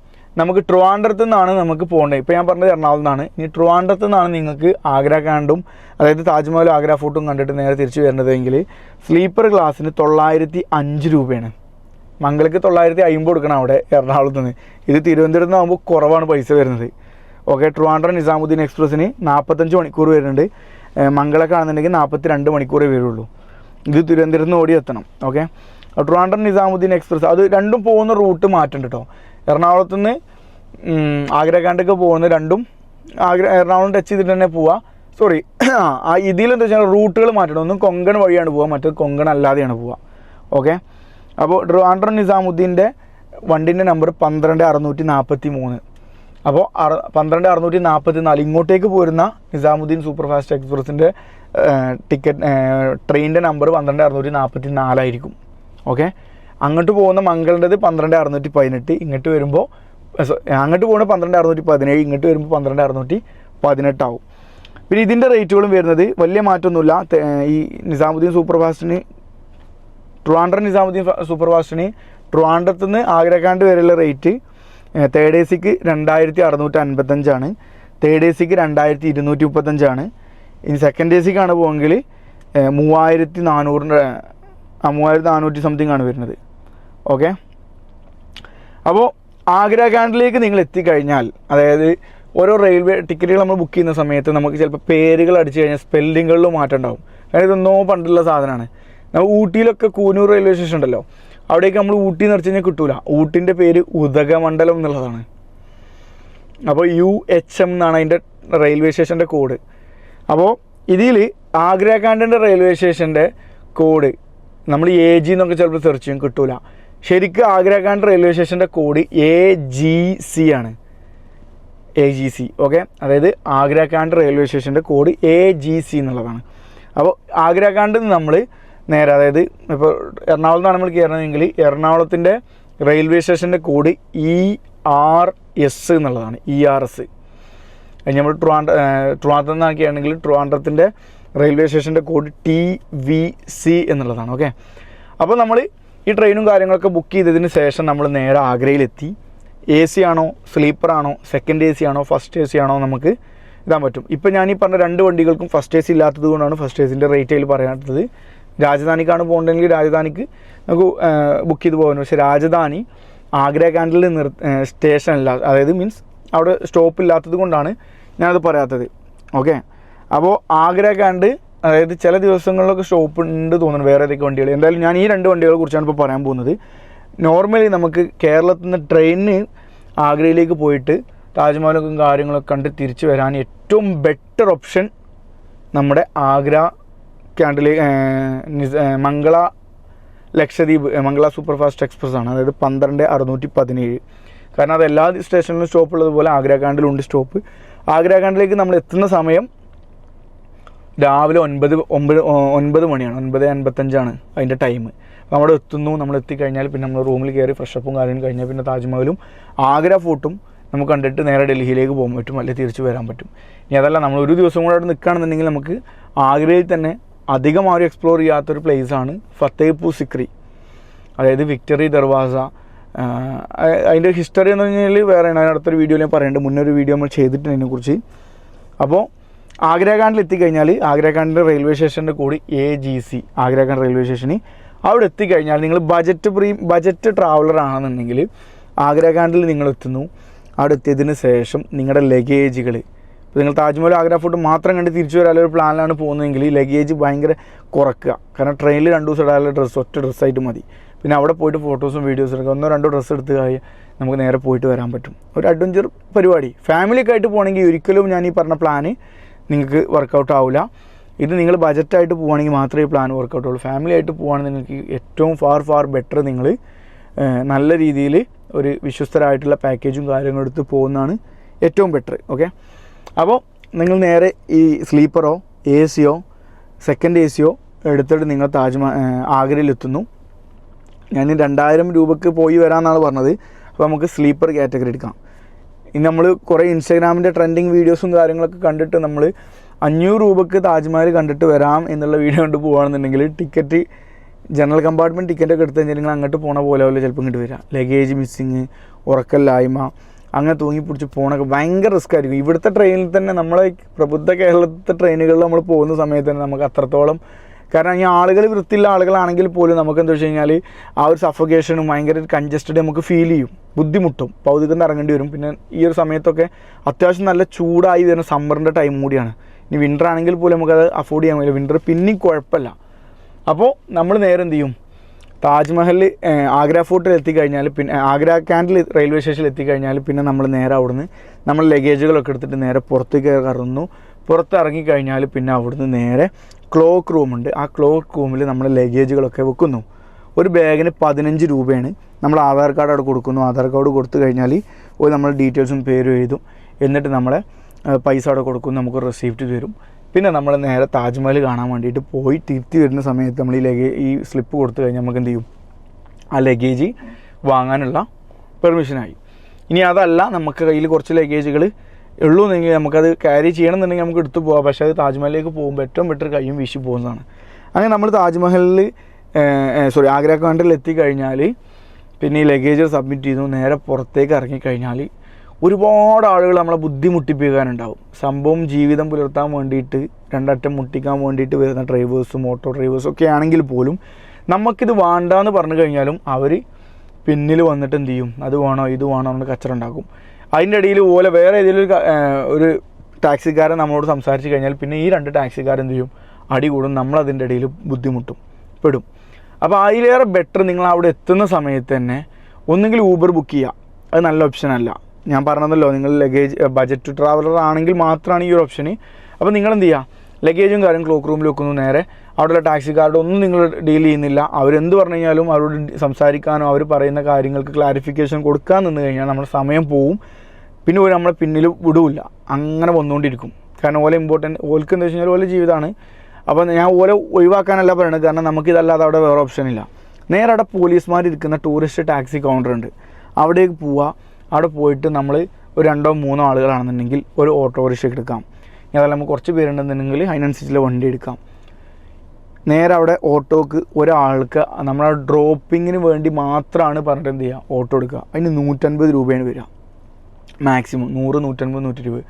നമുക്ക് ട്രിവാൻഡ്രത്ത് നിന്നാണ് നമുക്ക് പോകേണ്ടത് ഇപ്പോൾ ഞാൻ പറഞ്ഞത് എറണാകുളം നിന്നാണ്. ഇനി ട്രിവാൻഡ്രത്ത് നിന്നാണ് നിങ്ങൾക്ക് ആഗ്ര കാണ്ടും അതായത് താജ്മഹൽ ആഗ്ര ഫോർട്ടും കണ്ടിട്ട് നേരെ തിരിച്ച് വരുന്നതെങ്കിൽ സ്ലീപ്പർ ക്ലാസ്സിന് തൊള്ളായിരത്തി അഞ്ച് രൂപയാണ്. മംഗലക്ക് തൊള്ളായിരത്തി അമ്പത് കൊടുക്കണം അവിടെ എറണാകുളത്ത് നിന്ന്. ഇത് തിരുവനന്തപുരത്ത് നിന്നാകുമ്പോൾ കുറവാണ് പൈസ വരുന്നത്. ഓക്കെ ട്രിവാൻഡ്രം നിസാമുദ്ദീൻ എക്സ്പ്രസ്സിന് നാൽപ്പത്തഞ്ച് മണിക്കൂർ വരുന്നുണ്ട്. മംഗളക്കാണെന്നുണ്ടെങ്കിൽ നാൽപ്പത്തി രണ്ട് മണിക്കൂറേ വരുള്ളൂ. ഇത് തിരുവനന്തപുരത്ത് നിന്ന് ഓടി എത്തണം ഓക്കെ ട്രിവാൻഡ്രം നിസാമുദ്ദീൻ എക്സ്പ്രസ് അത് രണ്ടും പോകുന്ന റൂട്ട് മാറ്റുന്നുണ്ട് കേട്ടോ എറണാകുളത്ത് നിന്ന് ആഗ്രകാണ്ടൊക്കെ പോകുന്ന രണ്ടും ആഗ്ര എറണാകുളം ടച്ച് ചെയ്തിട്ട് തന്നെ പോവുക സോറി ആ ഇതിലെന്താ വെച്ചാൽ റൂട്ടുകൾ മാറ്റണം. ഒന്നും കൊങ്കൺ വഴിയാണ് പോവുക മറ്റേത് കൊങ്കൺ അല്ലാതെയാണ് പോവുക ഓക്കെ? അപ്പോൾ ട്രിവാൻഡ്രം നിസാമുദ്ദീന്റെ വണ്ടിന്റെ നമ്പർ പന്ത്രണ്ട് അറുന്നൂറ്റി നാൽപ്പത്തി മൂന്ന് അപ്പോൾ അറ പന്ത്രണ്ട് അറുന്നൂറ്റി നാൽപ്പത്തി നാല് ഇങ്ങോട്ടേക്ക് പോരുന്ന നിസാമുദ്ദീൻ സൂപ്പർ ഫാസ്റ്റ് എക്സ്പ്രസിന്റെ ടിക്കറ്റ് ട്രെയിനിന്റെ നമ്പർ പന്ത്രണ്ട് അറുന്നൂറ്റി നാൽപ്പത്തി നാലായിരിക്കും. ഓക്കെ? അങ്ങോട്ട് പോകുന്ന മംഗളിന്റെത് പന്ത്രണ്ട് അറുന്നൂറ്റി പതിനെട്ട്. ഇങ്ങോട്ട് വരുമ്പോൾ അങ്ങോട്ട് പോകുന്ന പന്ത്രണ്ട് അറുന്നൂറ്റി പതിനേഴ് ഇങ്ങോട്ട് വരുമ്പോൾ പന്ത്രണ്ട് അറുന്നൂറ്റി പതിനെട്ടാവും. പിന്നെ ഇതിന്റെ റേറ്റുകളും വരുന്നത് വലിയ മാറ്റമൊന്നുമില്ല. ഈ നിസാമുദ്ദീൻ സൂപ്പർ ഫാസ്റ്റിന് ട്രിവാൻഡ്രം നിസാമുദ്ദീൻ സൂപ്പർ ഫാസ്റ്റിന് ട്രിവാൻഡ്രത്ത് നിന്ന് ആഗ്രക്കാണ്ട് വരെയുള്ള റേറ്റ് തേർഡ് എ സിക്ക് രണ്ടായിരത്തി അറുന്നൂറ്റി അൻപത്തഞ്ചാണ് തേർഡ് എ സിക്ക് രണ്ടായിരത്തി ഇരുന്നൂറ്റി മുപ്പത്തഞ്ചാണ് ഇനി സെക്കൻഡ് എ സിക്കാണ് പോകുമെങ്കിൽ മൂവായിരത്തി നാനൂറിന്റെ മൂവായിരത്തി നാനൂറ്റി സംതിങ് ആണ് വരുന്നത്. ഓക്കെ? അപ്പോൾ ആഗ്ര കാൻഡിലേക്ക് നിങ്ങൾ എത്തിക്കഴിഞ്ഞാൽ അതായത് ഓരോ റെയിൽവേ ടിക്കറ്റുകൾ നമ്മൾ ബുക്ക് ചെയ്യുന്ന സമയത്ത് നമുക്ക് ചിലപ്പോൾ പേരുകൾ അടിച്ചു കഴിഞ്ഞാൽ സ്പെല്ലിങ്ങുകളിലും മാറ്റം ഉണ്ടാവും. അതായത് ഇതൊന്നോ പണ്ടുള്ള സാധനമാണ്. നമ്മൾ ഊട്ടിയിലൊക്കെ കൂനൂർ റെയിൽവേ സ്റ്റേഷൻ ഉണ്ടല്ലോ. അവിടേക്ക് നമ്മൾ ഊട്ടി എന്ന് അടിച്ചു കഴിഞ്ഞാൽ കിട്ടൂല. ഊട്ടിന്റെ പേര് ഉദകമണ്ഡലം എന്നുള്ളതാണ്. അപ്പോൾ യു എച്ച് എം എന്നാണ് അതിന്റെ റെയിൽവേ സ്റ്റേഷന്റെ കോഡ് അപ്പോൾ ഇതിൽ ആഗ്രാകാണ്ടിന്റെ റെയിൽവേ സ്റ്റേഷന്റെ കോഡ് നമ്മൾ എ ജി എന്നൊക്കെ ചിലപ്പോൾ സെർച്ച് ചെയ്യും കിട്ടൂല. ശരിക്കും ആഗ്രാകാണ്ട് റെയിൽവേ സ്റ്റേഷന്റെ കോഡ് എ ജി സി ആണ്. എ ജി സി ഓക്കെ അതായത് ആഗ്രാകാണ്ട് റെയിൽവേ സ്റ്റേഷന്റെ കോഡ് എ ജി സി എന്നുള്ളതാണ്. അപ്പോൾ ആഗ്രാകാണ്ട് നമ്മൾ നേരെ അതായത് ഇപ്പോൾ എറണാകുളത്താണ് നമ്മൾ കയറണമെങ്കിൽ എറണാകുളത്തിന്റെ റെയിൽവേ സ്റ്റേഷന്റെ കോഡ് ഇ ആർ എസ് എന്നുള്ളതാണ്. ഇ ആർ എസ് നമ്മൾ ട്രിവാൻഡ്ര ട്രിവാൻഡ്രം നിന്നാക്കിയാണെങ്കിൽ ട്രിവാൻഡ്രത്തിന്റെ റെയിൽവേ സ്റ്റേഷന്റെ കോഡ് ടി വി സി എന്നുള്ളതാണ്. ഓക്കെ? അപ്പോൾ നമ്മൾ ഈ ട്രെയിനും കാര്യങ്ങളൊക്കെ ബുക്ക് ചെയ്തതിന് ശേഷം നമ്മൾ നേരെ ആഗ്രയിലെത്തി. എ സി ആണോ സ്ലീപ്പർ ആണോ സെക്കൻഡ് എ സി ആണോ ഫസ്റ്റ് എ സി ആണോ നമുക്ക് ഇതാൻ പറ്റും. ഇപ്പോൾ ഞാൻ ഈ പറഞ്ഞ രണ്ട് വണ്ടികൾക്കും ഫസ്റ്റ് എ സി ഇല്ലാത്തത് കൊണ്ടാണ് ഫസ്റ്റ് എ സിന്റെ റേറ്റ് അതിൽ പറയാത്തത്. രാജധാനിക്കാണ് പോകേണ്ടതെങ്കിൽ രാജധാനിക്ക് നമുക്ക് ബുക്ക് ചെയ്ത് പോകാൻ പക്ഷേ രാജധാനി ആഗ്ര കാൻഡിൽ നിർ സ്റ്റേഷനില്ല അതായത് മീൻസ് അവിടെ സ്റ്റോപ്പ് ഇല്ലാത്തത് കൊണ്ടാണ് ഞാനത് പറയാത്തത്. ഓക്കെ അപ്പോൾ ആഗ്ര കാൻഡ് അതായത് ചില ദിവസങ്ങളിലൊക്കെ സ്റ്റോപ്പ് ഉണ്ട് തോന്നുന്നു വേറെ ഏതൊക്കെ വണ്ടികൾ എന്തായാലും ഞാൻ ഈ രണ്ട് വണ്ടികളെ കുറിച്ചാണ് ഇപ്പോൾ പറയാൻ പോകുന്നത്. നോർമലി നമുക്ക് കേരളത്തിൽ നിന്ന് ട്രെയിനിന് ആഗ്രയിലേക്ക് പോയിട്ട് താജ്മഹലൊക്കെ കാര്യങ്ങളൊക്കെ കണ്ട് തിരിച്ചു വരാൻ ഏറ്റവും ബെറ്റർ ഓപ്ഷൻ നമ്മുടെ Agra Cantt Mangala Lakshadweep Mangala super fast express ആണ് അതായത് പന്ത്രണ്ട് അറുന്നൂറ്റി പതിനേഴ് കാരണം അത് എല്ലാ സ്റ്റേഷനിലും സ്റ്റോപ്പ് ഉള്ളതുപോലെ ആഗ്ര കാണ്ടിലുണ്ട് സ്റ്റോപ്പ്. ആഗ്ര കാണ്ടിലേക്ക് നമ്മൾ എത്തുന്ന സമയം രാവിലെ ഒൻപത് ഒമ്പത് ഒൻപത് മണിയാണ്. ഒൻപത് അൻപത്തഞ്ചാണ് അതിന്റെ ടൈം. അപ്പോൾ അവിടെ എത്തുന്നു നമ്മൾ എത്തിക്കഴിഞ്ഞാൽ പിന്നെ നമ്മൾ റൂമിൽ കയറി ഫ്രഷപ്പും കാര്യങ്ങളും കഴിഞ്ഞാൽ പിന്നെ താജ്മഹലും ആഗ്ര ഫോർട്ടും നമുക്ക് കണ്ടിട്ട് നേരെ ഡൽഹിയിലേക്ക് പോകാൻ പറ്റും അല്ലെങ്കിൽ തിരിച്ചു വരാൻ പറ്റും. ഇനി അതല്ല നമ്മൾ ഒരു ദിവസം കൂടെ അവിടെ നിൽക്കുകയാണെന്നുണ്ടെങ്കിൽ നമുക്ക് ആഗ്രയിൽ തന്നെ അധികം ആരും എക്സ്പ്ലോർ ചെയ്യാത്തൊരു പ്ലേസാണ് ഫത്തേപൂർ സിക്രി. അതായത് വിക്ടറി ദർവാസ. അതിന്റെ ഹിസ്റ്ററി എന്ന് പറഞ്ഞാൽ വേറെ ആണ്. അടുത്തൊരു വീഡിയോ ഞാൻ പറയുന്നുണ്ട് മുന്നേ ഒരു വീഡിയോ നമ്മൾ ചെയ്തിട്ടുണ്ട് അതിനെക്കുറിച്ച്. അപ്പോൾ ആഗ്രാകാണ്ടിൽ എത്തിക്കഴിഞ്ഞാൽ ആഗ്രാകാണ്ടിന്റെ റെയിൽവേ സ്റ്റേഷന്റെ കൂടി A G C Agra cantt railway സ്റ്റേഷനിൽ അവിടെ എത്തിക്കഴിഞ്ഞാൽ നിങ്ങൾ ബജറ്റ് പ്രീ ബജറ്റ് ട്രാവലർ ആണെന്നുണ്ടെങ്കിൽ ആഗ്രാകാണ്ടിൽ നിങ്ങൾ എത്തുന്നു അവിടെ എത്തിയതിന് ശേഷം നിങ്ങളുടെ ലഗേജുകൾ ഇപ്പോൾ നിങ്ങൾ താജ്മഹൽ ആഗ്ര ഫോർട്ട് മാത്രം കണ്ട് തിരിച്ചു വരാനുള്ള ഒരു പ്ലാനിലാണ് പോകുന്നതെങ്കിൽ ഈ ലഗേജ് ഭയങ്കര കുറക്കുക. കാരണം ട്രെയിനിൽ രണ്ട് ദിവസം ഇടാനുള്ള ഡ്രസ്സ് ഒറ്റ ഡ്രസ്സായിട്ട് മതി. പിന്നെ അവിടെ പോയിട്ട് ഫോട്ടോസും വീഡിയോസും എടുക്കുക. ഒന്നോ രണ്ടോ ഡ്രസ്സ് എടുത്ത് കഴിഞ്ഞാൽ നമുക്ക് നേരെ പോയിട്ട് വരാൻ പറ്റും. ഒരു അഡ്വഞ്ചർ പരിപാടി. ഫാമിലിയൊക്കെ ആയിട്ട് പോകണമെങ്കിൽ ഒരിക്കലും ഞാൻ ഈ പറഞ്ഞ പ്ലാന് നിങ്ങൾക്ക് വർക്കൗട്ട് ആവില്ല ഇത് നിങ്ങൾ ബജറ്റായിട്ട് പോവുകയാണെങ്കിൽ മാത്രമേ ഈ പ്ലാൻ വർക്കൗട്ട് ആവുള്ളൂ. ഫാമിലി ആയിട്ട് പോവുകയാണെങ്കിൽ നിങ്ങൾക്ക് ഏറ്റവും ഫാർ ഫാർ ബെറ്റർ നിങ്ങൾ നല്ല രീതിയിൽ ഒരു വിശ്വസ്തരായിട്ടുള്ള പാക്കേജും കാര്യങ്ങളും എടുത്ത് പോകുന്നതാണ് ഏറ്റവും ബെറ്റർ ഓക്കെ അപ്പോൾ നിങ്ങൾ നേരെ ഈ സ്ലീപ്പറോ എ സിയോ സെക്കൻഡ് എ സിയോ എടുത്തിട്ട് നിങ്ങൾ താജ്മഹൽ ആഗ്രയിലെത്തുന്നു. ഞാൻ രണ്ടായിരം രൂപക്ക് പോയി വരാമെന്നാണ് പറഞ്ഞത്. അപ്പോൾ നമുക്ക് സ്ലീപ്പർ കാറ്റഗറി എടുക്കാം. ഇനി നമ്മൾ കുറേ ഇൻസ്റ്റാഗ്രാമിന്റെ ട്രെൻഡിങ് വീഡിയോസും കാര്യങ്ങളൊക്കെ കണ്ടിട്ട് നമ്മൾ അഞ്ഞൂറ് രൂപക്ക് താജ്മഹൽ കണ്ടിട്ട് വരാം എന്നുള്ള വീഡിയോ കണ്ട് പോകുകയാണെന്നുണ്ടെങ്കിൽ ടിക്കറ്റ് ജനറൽ കമ്പാർട്ട്മെന്റ് ടിക്കറ്റൊക്കെ എടുത്ത് കഴിഞ്ഞാൽ നിങ്ങൾ അങ്ങോട്ട് പോണ പോലെ പോലെ ചിലപ്പോൾ ഇങ്ങോട്ട് വരിക. ലഗേജ് മിസ്സിങ് ഉറക്കല്ലായ്മ അങ്ങനെ തൂങ്ങി പിടിച്ച് പോകണൊക്കെ ഭയങ്കര റിസ്ക് ആയിരിക്കും. ഇവിടുത്തെ ട്രെയിനിൽ തന്നെ നമ്മളെ പ്രബുദ്ധ കേരളത്തെ ട്രെയിനുകളിൽ നമ്മൾ പോകുന്ന സമയത്ത് തന്നെ നമുക്ക് അത്രത്തോളം കാരണം ഈ ആളുകൾ വൃത്തിയുള്ള ആളുകളാണെങ്കിൽ പോലും നമുക്ക് എന്താ വെച്ച് കഴിഞ്ഞാൽ ആ ഒരു സഫോക്കേഷനും ഭയങ്കര കൺജസ്റ്റഡ് നമുക്ക് ഫീൽ ചെയ്യും. ബുദ്ധിമുട്ടും. ഭൗതികം ഇറങ്ങേണ്ടി വരും. പിന്നെ ഈ ഒരു സമയത്തൊക്കെ അത്യാവശ്യം നല്ല ചൂടായി വരുന്ന സമ്മറിന്റെ ടൈം കൂടിയാണ്. ഇനി വിന്റർ ആണെങ്കിൽ പോലും നമുക്കത് അഫോർഡ് ചെയ്യാൻ പറ്റില്ല. വിന്റർ പിന്നെയും കുഴപ്പമില്ല. അപ്പോൾ നമ്മൾ നേരെ എന്ത് ചെയ്യും? താജ്മഹൽ ആഗ്ര ഫോർട്ടിൽ എത്തിക്കഴിഞ്ഞാൽ പിന്നെ ആഗ്ര ക്യാൻഡിൽ റെയിൽവേ സ്റ്റേഷനിൽ എത്തിക്കഴിഞ്ഞാൽ പിന്നെ നമ്മൾ നേരെ അവിടുന്ന് നമ്മൾ ലഗേജുകളൊക്കെ എടുത്തിട്ട് നേരെ പുറത്തേക്ക് ഇറങ്ങുന്നു പുറത്ത് ഇറങ്ങിക്കഴിഞ്ഞാൽ പിന്നെ അവിടുന്ന് നേരെ ക്ലോക്ക് റൂമുണ്ട് ആ ക്ലോക്ക് റൂമിൽ നമ്മൾ ലഗേജുകളൊക്കെ വെക്കുന്നു. ഒരു ബാഗിന് പതിനഞ്ച് രൂപയാണ്. നമ്മൾ ആധാർ കാർഡ് അവിടെ കൊടുക്കുന്നു. ആധാർ കാർഡ് കൊടുത്തു കഴിഞ്ഞാൽ ഒരു നമ്മൾ ഡീറ്റെയിൽസും പേരും എഴുതും. എന്നിട്ട് നമ്മളെ പൈസ അവിടെ കൊടുക്കും നമുക്ക് റെസിപ്റ്റ് തരും. പിന്നെ നമ്മൾ നേരെ താജ്മഹൽ കാണാൻ വേണ്ടിയിട്ട് പോയി തിരുത്തി വരുന്ന സമയത്ത് നമ്മൾ ഈ ലഗേ ഈ സ്ലിപ്പ് കൊടുത്തു കഴിഞ്ഞാൽ നമുക്ക് എന്ത് ചെയ്യും? ആ ലഗേജ് വാങ്ങാനുള്ള പെർമിഷനായി ഇനി അതല്ല നമുക്ക് കയ്യിൽ കുറച്ച് ലഗേജുകൾ ഉള്ളൂ എന്നെങ്കിൽ നമുക്കത് ക്യാരി ചെയ്യണമെന്നുണ്ടെങ്കിൽ നമുക്ക് എടുത്തു പോകാം പക്ഷേ അത് താജ്മഹലിലേക്ക് പോകുമ്പോൾ ഏറ്റവും ബെറ്റർ കയ്യും വീശി പോകുന്നതാണ്. അങ്ങനെ നമ്മൾ താജ്മഹലിൽ സോറി ആഗ്ര കണ്ടിൽ എത്തിക്കഴിഞ്ഞാൽ പിന്നെ ഈ ലഗേജ് സബ്മിറ്റ് ചെയ്തു. നേരെ പുറത്തേക്ക് ഇറങ്ങിക്കഴിഞ്ഞാൽ ഒരുപാട് ആളുകൾ നമ്മളെ ബുദ്ധിമുട്ടിപ്പിക്കാനുണ്ടാവും. സംഭവം ജീവിതം പുലർത്താൻ വേണ്ടിയിട്ട് രണ്ടറ്റം മുട്ടിക്കാൻ വേണ്ടിയിട്ട് വരുന്ന ഡ്രൈവേഴ്സും ഓട്ടോ ഡ്രൈവേഴ്സും ഒക്കെ ആണെങ്കിൽ പോലും നമുക്കിത് വേണ്ടാന്ന് പറഞ്ഞു കഴിഞ്ഞാലും അവർ പിന്നിൽ വന്നിട്ട് എന്ത് ചെയ്യും? അത് വേണോ ഇത് വേണോ നമ്മൾ കച്ചറ ഉണ്ടാക്കും. അതിന്റെ ഇടയിൽ പോലെ വേറെ ഏതെങ്കിലും ഒരു ടാക്സിക്കാരൻ നമ്മളോട് സംസാരിച്ച് കഴിഞ്ഞാൽ പിന്നെ ഈ രണ്ട് ടാക്സിക്കാരൻ എന്ത് ചെയ്യും? അടി കൂടും നമ്മളതിന്റെ ഇടയിൽ ബുദ്ധിമുട്ടും പെടും. അപ്പോൾ അതിലേറെ ബെറ്റർ നിങ്ങൾ അവിടെ എത്തുന്ന സമയത്ത് തന്നെ ഒന്നുകിൽ ഊബർ ബുക്ക് ചെയ്യുക. അത് നല്ല ഓപ്ഷൻ അല്ല. ഞാൻ പറഞ്ഞതല്ലോ നിങ്ങൾ ലഗേജ് ബജറ്റ് ട്രാവലർ ആണെങ്കിൽ മാത്രമാണ് ഈ ഒരു ഓപ്ഷന് അപ്പോൾ നിങ്ങൾ എന്ത് ചെയ്യുക ലഗേജും കാര്യം ക്ലോക്ക് റൂമിൽ വെക്കുന്നു നേരെ. അവിടെയുള്ള ടാക്സിക്കാരുടെ ഒന്നും നിങ്ങൾ ഡീൽ ചെയ്യുന്നില്ല. അവരെന്ത് പറഞ്ഞു കഴിഞ്ഞാലും അവരോട് സംസാരിക്കാനോ അവർ പറയുന്ന കാര്യങ്ങൾക്ക് ക്ലാരിഫിക്കേഷൻ കൊടുക്കാൻ നിന്ന് കഴിഞ്ഞാൽ നമ്മുടെ സമയം പോവും. പിന്നെ ഒരു നമ്മളെ പിന്നിൽ വിടൂല്ല. അങ്ങനെ വന്നുകൊണ്ടിരിക്കും കാരണം ഓല ഇമ്പോർട്ടന്റ് ഓൽക്ക് എന്താ വെച്ച് കഴിഞ്ഞാൽ ഓല ജീവിതമാണ് അപ്പോൾ ഞാൻ ഓല ഒഴിവാക്കാനല്ല പറയുന്നത് കാരണം നമുക്കിതല്ലാതെ അവിടെ വേറെ ഓപ്ഷൻ ഇല്ല. നേരെ അവിടെ പോലീസുമാർ ഇരിക്കുന്ന ടൂറിസ്റ്റ് ടാക്സി കൗണ്ടർ ഉണ്ട്. അവിടേക്ക് പോവുക അവിടെ പോയിട്ട് നമ്മൾ ഒരു രണ്ടോ മൂന്നോ ആളുകളാണെന്നുണ്ടെങ്കിൽ ഒരു ഓട്ടോറിക്ഷ എടുക്കാം. അതല്ല നമുക്ക് കുറച്ച് പേരുണ്ടെന്നുണ്ടെങ്കിൽ അതിനനുസരിച്ചുള്ള വണ്ടി എടുക്കാം. നേരെ അവിടെ ഓട്ടോക്ക് ഒരാൾക്ക് നമ്മളെ ഡ്രോപ്പിങ്ങിന് വേണ്ടി മാത്രമാണ് പറഞ്ഞിട്ട് എന്ത് ചെയ്യുക? ഓട്ടോ എടുക്കുക. അതിന് നൂറ്റൻപത് രൂപയാണ് വരിക. മാക്സിമം നൂറ് നൂറ്റൻപത് നൂറ്റി ഇരുപത്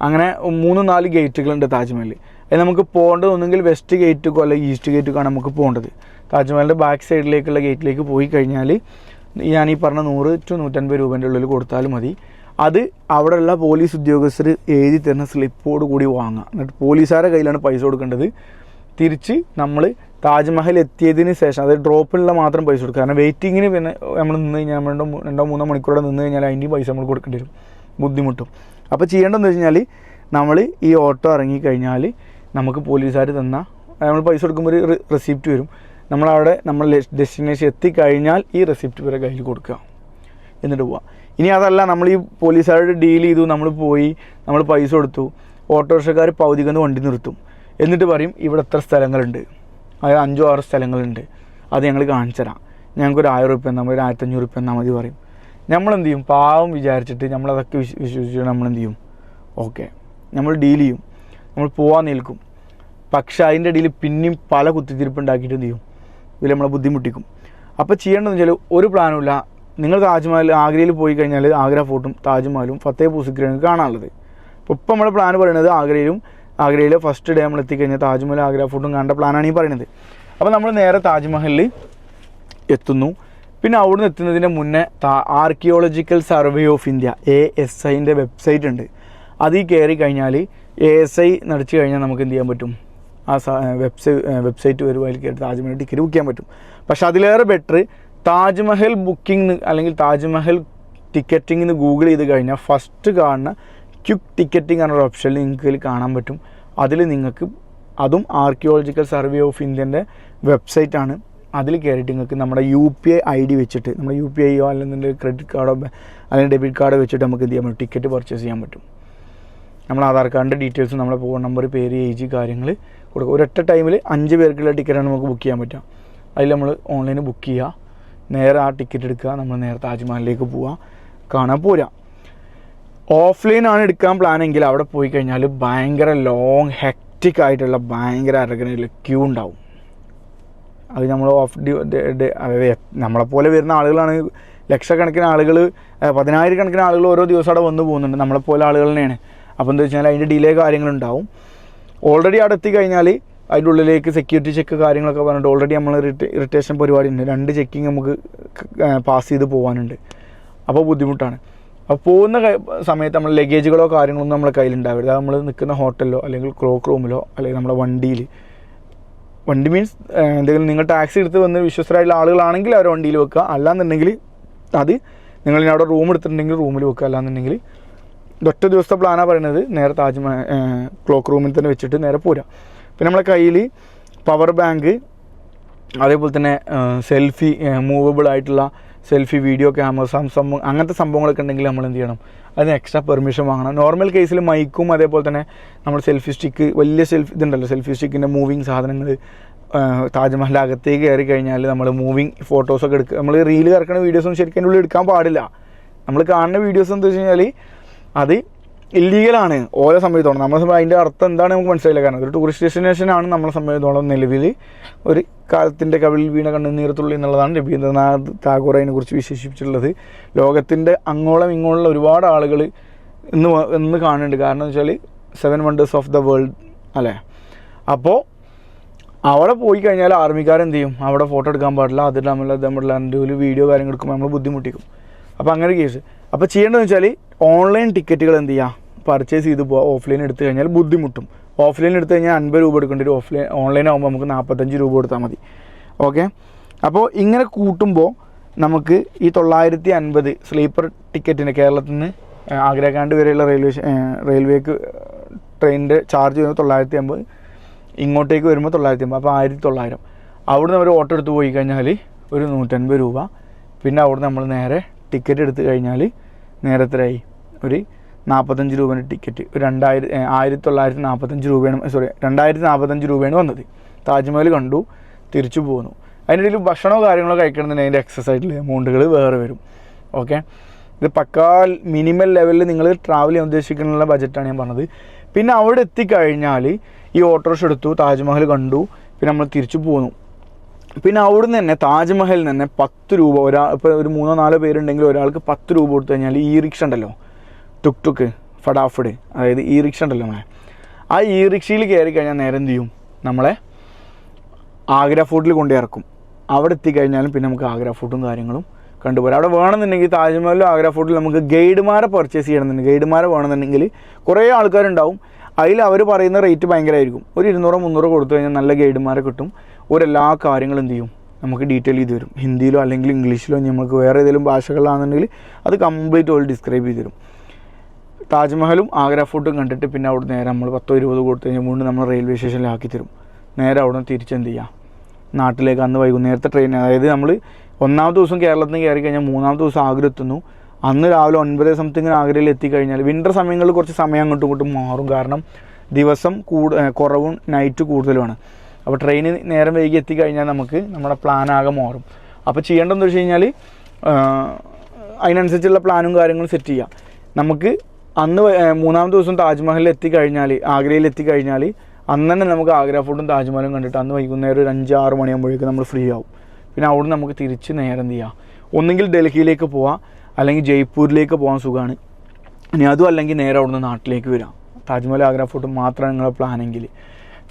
അങ്ങനെ മൂന്ന് നാല് ഗേറ്റുകളുണ്ട് താജ്മഹലിൽ. അത് നമുക്ക് പോകേണ്ടത് ഒന്നുകിൽ വെസ്റ്റ് ഗേറ്റുക്കോ അല്ലെങ്കിൽ ഈസ്റ്റ് ഗേറ്റുക്കോ ആണ് നമുക്ക് പോകേണ്ടത്. താജ്മഹലിന്റെ ബാക്ക് സൈഡിലേക്കുള്ള ഗേറ്റിലേക്ക് പോയി കഴിഞ്ഞാൽ ഞാൻ ഈ പറഞ്ഞ നൂറ് ടു നൂറ്റൻപത് രൂപേന്റെ ഉള്ളിൽ കൊടുത്താലും മതി. അത് അവിടെയുള്ള പോലീസ് ഉദ്യോഗസ്ഥർ എഴുതി തരുന്ന സ്ലിപ്പോട് കൂടി വാങ്ങാം. എന്നിട്ട് പോലീസുകാരുടെ കയ്യിലാണ് പൈസ കൊടുക്കേണ്ടത്. തിരിച്ച് നമ്മൾ താജ്മഹൽ എത്തിയതിന് ശേഷം അതായത് ഡ്രോപ്പിലുള്ള മാത്രം പൈസ കൊടുക്കുക. കാരണം വെയിറ്റിങ്ങിന് പിന്നെ നമ്മൾ നിന്ന് കഴിഞ്ഞാൽ രണ്ടോ രണ്ടോ മൂന്നോ മണിക്കൂറോടെ നിന്ന് കഴിഞ്ഞാൽ അതിന്റെയും പൈസ നമ്മൾ കൊടുക്കേണ്ടി വരും. ബുദ്ധിമുട്ടും. അപ്പോൾ ചെയ്യേണ്ടതെന്ന് വെച്ച് കഴിഞ്ഞാൽ നമ്മൾ ഈ ഓട്ടോ ഇറങ്ങിക്കഴിഞ്ഞാൽ നമുക്ക് പോലീസുകാർ തന്ന നമ്മൾ പൈസ കൊടുക്കുമ്പോൾ ഒരു റെസിപ്റ്റ് വരും. നമ്മളവിടെ നമ്മൾ ഡെസ്റ്റിനേഷൻ എത്തിക്കഴിഞ്ഞാൽ ഈ റെസിപ്റ്റ് വരെ കയ്യിൽ കൊടുക്കുക. എന്നിട്ട് പോവാം. ഇനി അതല്ല നമ്മൾ ഈ പോലീസുകാരോട് ഡീൽ ചെയ്തു നമ്മൾ പോയി നമ്മൾ പൈസ കൊടുത്തു ഓട്ടോറിക്ഷക്കാർ പൗതികന്ന് വണ്ടി നിർത്തും. എന്നിട്ട് പറയും ഇവിടെ എത്ര സ്ഥലങ്ങളുണ്ട്. അതായത് അഞ്ചോ ആറ് സ്ഥലങ്ങളുണ്ട്. അത് ഞങ്ങൾ കാണിച്ചു തരാം. ഞങ്ങൾക്ക് ഒരു ആയിരം റുപ്യ എന്നാൽ ഒരു ആയിരത്തഞ്ഞൂറ് റുപ്യ എന്നാൽ മതി പറയും. നമ്മളെന്ത് ചെയ്യും പാവം വിചാരിച്ചിട്ട് നമ്മളതൊക്കെ വിശ്വ വിശ്വസിച്ചിട്ട് നമ്മളെന്ത് ചെയ്യും ഓക്കെ. നമ്മൾ ഡീൽ ചെയ്യും. നമ്മൾ പോവാൻ നിൽക്കും. പക്ഷേ അതിന്റെ ഇടയിൽ പിന്നെയും പല കുത്തിത്തിരിപ്പ് ഉണ്ടാക്കിയിട്ട് എന്ത് ചെയ്യും ഇതിൽ നമ്മളെ ബുദ്ധിമുട്ടിക്കും. അപ്പോൾ ചെയ്യേണ്ടതെന്ന് വെച്ചാൽ ഒരു പ്ലാനുമില്ല നിങ്ങൾ താജ്മഹൽ ആഗ്രയിൽ പോയി കഴിഞ്ഞാൽ ആഗ്ര ഫോർട്ടും താജ്മഹലും ഫത്തേ സിക്രിയാണ് കാണാനുള്ളത്. അപ്പോൾ ഇപ്പം നമ്മുടെ പ്ലാൻ പറയുന്നത് ആഗ്രയിലും ആഗ്രയിലെ ഫസ്റ്റ് ഡേ നമ്മൾ എത്തിക്കഴിഞ്ഞാൽ താജ്മഹൽ ആഗ്ര ഫോർട്ടും കണ്ട പ്ലാനാണ് ഈ പറയുന്നത്. അപ്പോൾ നമ്മൾ നേരെ താജ്മഹലിൽ എത്തുന്നു. പിന്നെ അവിടുന്ന് എത്തുന്നതിന് മുന്നേ archaeological survey of India A S ഐന്റെ വെബ്സൈറ്റ് ഉണ്ട്. അതിൽ കയറി കഴിഞ്ഞാൽ എ എസ് ഐ നടിച്ചു കഴിഞ്ഞാൽ നമുക്ക് എന്ത് ചെയ്യാൻ പറ്റും? ആ വെബ്സൈറ്റ് വെബ്സൈറ്റ് വരും അതിൽ കയറി താജ്മഹൽ ടിക്കറ്റ് ബുക്ക് ചെയ്യാൻ പറ്റും. പക്ഷേ അതിലേറെ ബെറ്റർ താജ്മഹൽ ബുക്കിംഗ് അല്ലെങ്കിൽ താജ്മഹൽ ടിക്കറ്റിംഗ് എന്ന് ഗൂഗിൾ ചെയ്ത് കഴിഞ്ഞാൽ ഫസ്റ്റ് കാണുന്ന ക്യുക്ക് ടിക്കറ്റിംഗ് എന്നൊരു ഓപ്ഷൻ നിങ്ങൾക്ക് ഇതിൽ കാണാൻ പറ്റും. അതിൽ നിങ്ങൾക്ക് അതും ആർക്കിയോളജിക്കൽ സർവേ ഓഫ് ഇന്ത്യന്റെ വെബ്സൈറ്റാണ് അതിൽ കയറിയിട്ട് നിങ്ങൾക്ക് നമ്മുടെ U P I I D വെച്ചിട്ട് നമ്മുടെ യു പി ഐയോ അല്ലെന്നുണ്ടെങ്കിൽ ക്രെഡിറ്റ് കാർഡോ അല്ലെങ്കിൽ ഡെബിറ്റ് കാർഡോ വെച്ചിട്ട് നമുക്ക് എന്ത് ചെയ്യാൻ പറ്റും? ടിക്കറ്റ് പർച്ചേസ് ചെയ്യാൻ പറ്റും. നമ്മൾ ആധാർ കാർഡിന്റെ ഡീറ്റെയിൽസ് നമ്മുടെ ഫോൺ നമ്പർ പേര് ഏജ് കാര്യങ്ങൾ കൊടുക്കുക ഒരൊറ്റ ടൈമിൽ അഞ്ച് പേർക്കുള്ള ടിക്കറ്റാണ് നമുക്ക് ബുക്ക് ചെയ്യാൻ പറ്റുക. അതിൽ നമ്മൾ ഓൺലൈനിൽ ബുക്ക് ചെയ്യുക. നേരെ ആ ടിക്കറ്റ് എടുക്കുക. നമ്മൾ നേരെ താജ്മഹലിലേക്ക് പോവുക. കാണാൻ പോരാ. ആണ് എടുക്കാൻ പ്ലാൻ എങ്കിൽ അവിടെ പോയി കഴിഞ്ഞാൽ ഭയങ്കര ലോങ് ഹെക്റ്റിക് ആയിട്ടുള്ള ഭയങ്കര അരകനയിൽ ക്യൂ ഉണ്ടാവും. അത് നമ്മൾ ഓഫ് നമ്മളെ അതായത് നമ്മളെപ്പോലെ വരുന്ന ആളുകളാണ് ലക്ഷക്കണക്കിന് ആളുകൾ പതിനായിരക്കണക്കിന് ആളുകൾ ഓരോ ദിവസം അവിടെ വന്നു പോകുന്നുണ്ട്. നമ്മളെപ്പോലെ ആളുകൾ തന്നെയാണ്. അപ്പോൾ എന്താ വെച്ചാൽ അതിന്റെ ഡിലേ കാര്യങ്ങളുണ്ടാവും. ഓൾറെഡി അവിടെ എത്തിക്കഴിഞ്ഞാൽ അതിന്റെ ഉള്ളിലേക്ക് സെക്യൂരിറ്റി ചെക്ക് കാര്യങ്ങളൊക്കെ പറഞ്ഞിട്ട് ഓൾറെഡി നമ്മൾ ഇറിറ്റേഷൻ പരിപാടി ഉണ്ട് രണ്ട് ചെക്കിങ് നമുക്ക് പാസ് ചെയ്ത് പോകാനുണ്ട് അപ്പോൾ ബുദ്ധിമുട്ടാണ്. അപ്പോൾ പോകുന്ന സമയത്ത് നമ്മൾ ലഗേജുകളോ കാര്യങ്ങളൊന്നും നമ്മളെ കയ്യിലുണ്ടാവരുത്. നമ്മൾ നിൽക്കുന്ന ഹോട്ടലിലോ അല്ലെങ്കിൽ ക്ലോക്ക് റൂമിലോ അല്ലെങ്കിൽ നമ്മുടെ വണ്ടിയിൽ വണ്ടി മീൻസ് എന്തെങ്കിലും നിങ്ങൾ ടാക്സി എടുത്ത് വന്ന് വിശ്വസരായിട്ടുള്ള ആളുകളാണെങ്കിൽ അവർ വണ്ടിയിൽ വെക്കുക. അല്ലാന്നുണ്ടെങ്കിൽ അത് നിങ്ങളിനവിടെ റൂം എടുത്തിട്ടുണ്ടെങ്കിൽ റൂമിൽ വെക്കുക. അല്ലാന്നുണ്ടെങ്കിൽ ഒറ്റ ദിവസത്തെ പ്ലാനാണ് പറയുന്നത് നേരെ താജ്മഹൽ ക്ലോക്ക് റൂമിൽ തന്നെ വെച്ചിട്ട് നേരെ പോരാ. പിന്നെ നമ്മളെ കയ്യിൽ പവർ ബാങ്ക് അതേപോലെ തന്നെ സെൽഫി മൂവബിൾ ആയിട്ടുള്ള സെൽഫി വീഡിയോ ക്യാമറ സംഭവം അങ്ങനത്തെ സംഭവങ്ങളൊക്കെ ഉണ്ടെങ്കിൽ നമ്മൾ എന്ത് ചെയ്യണം? അതിന് എക്സ്ട്രാ പെർമിഷൻ വാങ്ങണം. നോർമൽ കേസിൽ മൈക്കും അതേപോലെ തന്നെ നമ്മൾ സെൽഫി സ്റ്റിക്ക് വലിയ സെൽഫി ഇതുണ്ടല്ലോ സെൽഫി സ്റ്റിക്കിന്റെ മൂവിങ് സാധനങ്ങൾ താജ്മഹൽ അകത്തേക്ക് കയറി കഴിഞ്ഞാൽ നമ്മൾ മൂവിങ് ഫോട്ടോസൊക്കെ എടുക്കുക നമ്മൾ റീൽ കറക്കുന്ന വീഡിയോസൊന്നും ശരിക്കും അതിന്റെ ഉള്ളിൽ എടുക്കാൻ പാടില്ല. നമ്മൾ കാണുന്ന വീഡിയോസ് എന്താ വെച്ച് കഴിഞ്ഞാൽ അത് ഇല്ലീഗലാണ് ഓരോ സമയത്തോളം നമ്മളെ അതിന്റെ അർത്ഥം എന്താണ് നമുക്ക് മനസ്സിലായില്ല. കാരണം ഒരു ടൂറിസ്റ്റ് ഡെസ്റ്റിനേഷൻ ആണ്. നമ്മളെ സമയത്തോളം നിലവിൽ ഒരു കാലത്തിന്റെ കവിളിൽ വീണ കണ്ണുനീരത്തുള്ളി എന്നുള്ളതാണ് രവീന്ദ്രനാഥ് ടാഗോർ അതിനെക്കുറിച്ച് വിശേഷിപ്പിച്ചിട്ടുള്ളത്. ലോകത്തിന്റെ അങ്ങോളം ഇങ്ങോളം ഒരുപാട് ആളുകൾ ഇന്ന് ഇന്ന് കാണുന്നുണ്ട്. കാരണം എന്ന് വെച്ചാൽ seven wonders of the world അല്ലേ? അപ്പോൾ അവിടെ പോയി കഴിഞ്ഞാൽ ആർമിക്കാരെന്ത് ചെയ്യും അവിടെ ഫോട്ടോ എടുക്കാൻ പാടില്ല. അത് നമ്മൾ നമ്മുടെ ഒരു വീഡിയോ കാര്യങ്ങൾ എടുക്കുമ്പോൾ നമ്മൾ ബുദ്ധിമുട്ടിക്കും. അപ്പോൾ അങ്ങനെ കേസ് അപ്പോൾ ചെയ്യേണ്ടതെന്ന് വെച്ചാൽ ഓൺലൈൻ ടിക്കറ്റുകൾ എന്ത് ചെയ്യുക പർച്ചേസ് ചെയ്ത് പോവുക ഓഫ്ലൈൻ എടുത്തു കഴിഞ്ഞാൽ ബുദ്ധിമുട്ടും. ഓഫ്ലൈൻ എടുത്തു കഴിഞ്ഞാൽ അൻപത് രൂപ എടുക്കേണ്ടി വരും. ഓഫ്ലൈൻ ഓൺലൈൻ ആകുമ്പോൾ നമുക്ക് നാൽപ്പത്തഞ്ച് രൂപ കൊടുത്താൽ മതി. ഓക്കെ അപ്പോൾ ഇങ്ങനെ കൂട്ടുമ്പോൾ നമുക്ക് ഈ തൊള്ളായിരത്തി അൻപത് സ്ലീപ്പർ ടിക്കറ്റിന് കേരളത്തിൽ നിന്ന് ആഗ്രാകാണ്ട് വരെയുള്ള റെയിൽവേ റെയിൽവേക്ക് ട്രെയിനിന്റെ ചാർജ് വരുമ്പോൾ തൊള്ളായിരത്തി അമ്പത് ഇങ്ങോട്ടേക്ക് വരുമ്പോൾ തൊള്ളായിരത്തി അമ്പത് അപ്പോൾ ആയിരത്തി തൊള്ളായിരം നിന്ന് ഒരു ഓട്ടോ എടുത്ത് പോയി കഴിഞ്ഞാൽ ഒരു നൂറ്റൻപത് രൂപ. പിന്നെ അവിടെ നമ്മൾ നേരെ ടിക്കറ്റ് എടുത്ത് കഴിഞ്ഞാൽ നേരെ എത്രയായി ഒരു നാൽപ്പത്തഞ്ച് രൂപേന്റെ ടിക്കറ്റ്. രണ്ടായിരത്തി ആയിരത്തി തൊള്ളായിരത്തി നാൽപ്പത്തഞ്ച് രൂപയാണ് സോറി രണ്ടായിരത്തി നാൽപ്പത്തഞ്ച് രൂപയാണ് വന്നത്. താജ്മഹൽ കണ്ടു തിരിച്ചു പോന്നു. അതിനിടയിൽ ഭക്ഷണമോ കാര്യങ്ങളോ കഴിക്കണമെന്നുണ്ടെങ്കിൽ അതിന്റെ എക്സസൈസിൽ എമൗണ്ടുകൾ വേറെ വരും. ഓക്കെ ഇത് പക്കാ മിനിമം ലെവലിൽ നിങ്ങൾ ട്രാവൽ ചെയ്യാൻ ഉദ്ദേശിക്കുന്ന ബജറ്റാണ് ഞാൻ പറഞ്ഞത്. പിന്നെ അവിടെ എത്തിക്കഴിഞ്ഞാൽ ഈ ഓട്ടോറിക്ഷ എടുത്തു താജ്മഹൽ കണ്ടു പിന്നെ നമ്മൾ തിരിച്ചു പോന്നു. പിന്നെ അവിടുന്ന് തന്നെ താജ്മഹലിൽ തന്നെ പത്ത് രൂപ ഒരാൾ ഇപ്പോൾ ഒരു മൂന്നോ നാലോ പേരുണ്ടെങ്കിൽ ഒരാൾക്ക് പത്ത് രൂപ കൊടുത്തു കഴിഞ്ഞാൽ ഈ റിക്ഷ ഉണ്ടല്ലോ. ടുക് ടുക്ക് ഫടാഫഡ് അതായത് ഈ റിക്ഷ ഉണ്ടല്ലോ നമ്മളെ. ആ ഈ റിക്ഷയിൽ കയറി കഴിഞ്ഞാൽ നേരം എന്ത് ചെയ്യും? നമ്മളെ ആഗ്ര ഫോർട്ടിൽ കൊണ്ട് ഇറക്കും. അവിടെ എത്തിക്കഴിഞ്ഞാലും പിന്നെ നമുക്ക് ആഗ്ര ഫോർട്ടും കാര്യങ്ങളും കണ്ടുപോരാം. അവിടെ വേണമെന്നുണ്ടെങ്കിൽ താജ്മഹലിലും ആഗ്ര ഫോർട്ടിലും നമുക്ക് ഗൈഡുമാരെ പർച്ചേസ് ചെയ്യണമെന്നുണ്ടെങ്കിൽ ഗൈഡുമാരെ വേണമെന്നുണ്ടെങ്കിൽ കുറേ ആൾക്കാരുണ്ടാവും. അതിൽ അവർ പറയുന്ന റേറ്റ് ഭയങ്കരമായിരിക്കും ഒരു ഇരുന്നൂറോ മുന്നൂറോ കൊടുത്തു കഴിഞ്ഞാൽ നല്ല ഗൈഡുമാരെ കിട്ടും. ഒരെല്ലാ കാര്യങ്ങളും എന്ത് ചെയ്യും? നമുക്ക് ഡീറ്റെയിൽ ചെയ്ത് തരും. ഹിന്ദിയിലോ അല്ലെങ്കിൽ ഇംഗ്ലീഷിലോ നമുക്ക് വേറെ ഏതെങ്കിലും ഭാഷകളിലാണെന്നുണ്ടെങ്കിൽ അത് കംപ്ലീറ്റ് ഓൾ ഡിസ്ക്രൈബ് ചെയ്ത് തരും. താജ്മഹലും ആഗ്ര ഫോർട്ടും കണ്ടിട്ട് പിന്നെ അവിടെ നേരെ നമ്മൾ പത്തോ ഇരുപതോ കൊടുത്തു കഴിഞ്ഞാൽ വീണ്ടും നമ്മൾ റെയിൽവേ സ്റ്റേഷനിലാക്കി തരും. നേരെ അവിടെ നിന്ന് തിരിച്ചെന്ത് ചെയ്യാം? നാട്ടിലേക്ക് അന്ന് വൈകുന്നേരത്തെ ട്രെയിൻ അതായത് നമ്മൾ ഒന്നാമത്തെ ദിവസം കേരളത്തിൽ നിന്ന് കയറി കഴിഞ്ഞാൽ മൂന്നാമത്തെ ദിവസം ആഗ്ര എത്തുന്നു. അന്ന് രാവിലെ ഒൻപത് സംതിങ്ങിന് ആഗ്രയിൽ എത്തിക്കഴിഞ്ഞാൽ വിന്റർ സമയങ്ങളിൽ കുറച്ച് സമയം അങ്ങോട്ടും ഇങ്ങോട്ടും മാറും. കാരണം ദിവസം കൂടു കുറവും നൈറ്റ് കൂടുതലുമാണ്. അപ്പോൾ ട്രെയിന് നേരം വൈകി എത്തിക്കഴിഞ്ഞാൽ നമുക്ക് നമ്മുടെ പ്ലാൻ ആകെ മാറും. അപ്പോൾ ചെയ്യേണ്ടതെന്ന് വെച്ച് കഴിഞ്ഞാൽ അതിനനുസരിച്ചുള്ള പ്ലാനും കാര്യങ്ങളും സെറ്റ് ചെയ്യാം. നമുക്ക് അന്ന് മൂന്നാമത്തെ ദിവസം താജ്മഹലിൽ എത്തിക്കഴിഞ്ഞാൽ ആഗ്രയിൽ എത്തിക്കഴിഞ്ഞാൽ അന്ന് തന്നെ നമുക്ക് ആഗ്ര ഫുഡും താജ്മഹലും കണ്ടിട്ട് അന്ന് വൈകുന്നേരം ഒരു അഞ്ച് ആറ് മണിയാകുമ്പോഴേക്കും നമ്മൾ ഫ്രീ ആവും. പിന്നെ അവിടെ നമുക്ക് തിരിച്ച് നേരം എന്ത് ചെയ്യാം? ഒന്നെങ്കിൽ ഡൽഹിയിലേക്ക് പോവാം അല്ലെങ്കിൽ ജയ്പൂരിലേക്ക് പോകാൻ സുഖമാണ് ഇനി അതും അല്ലെങ്കിൽ നേരെ അവിടുന്ന് നാട്ടിലേക്ക് വരാം. താജ്മഹൽ ആഗ്ര ഫോർട്ട് മാത്രമാണ് നിങ്ങളുടെ പ്ലാനെങ്കിൽ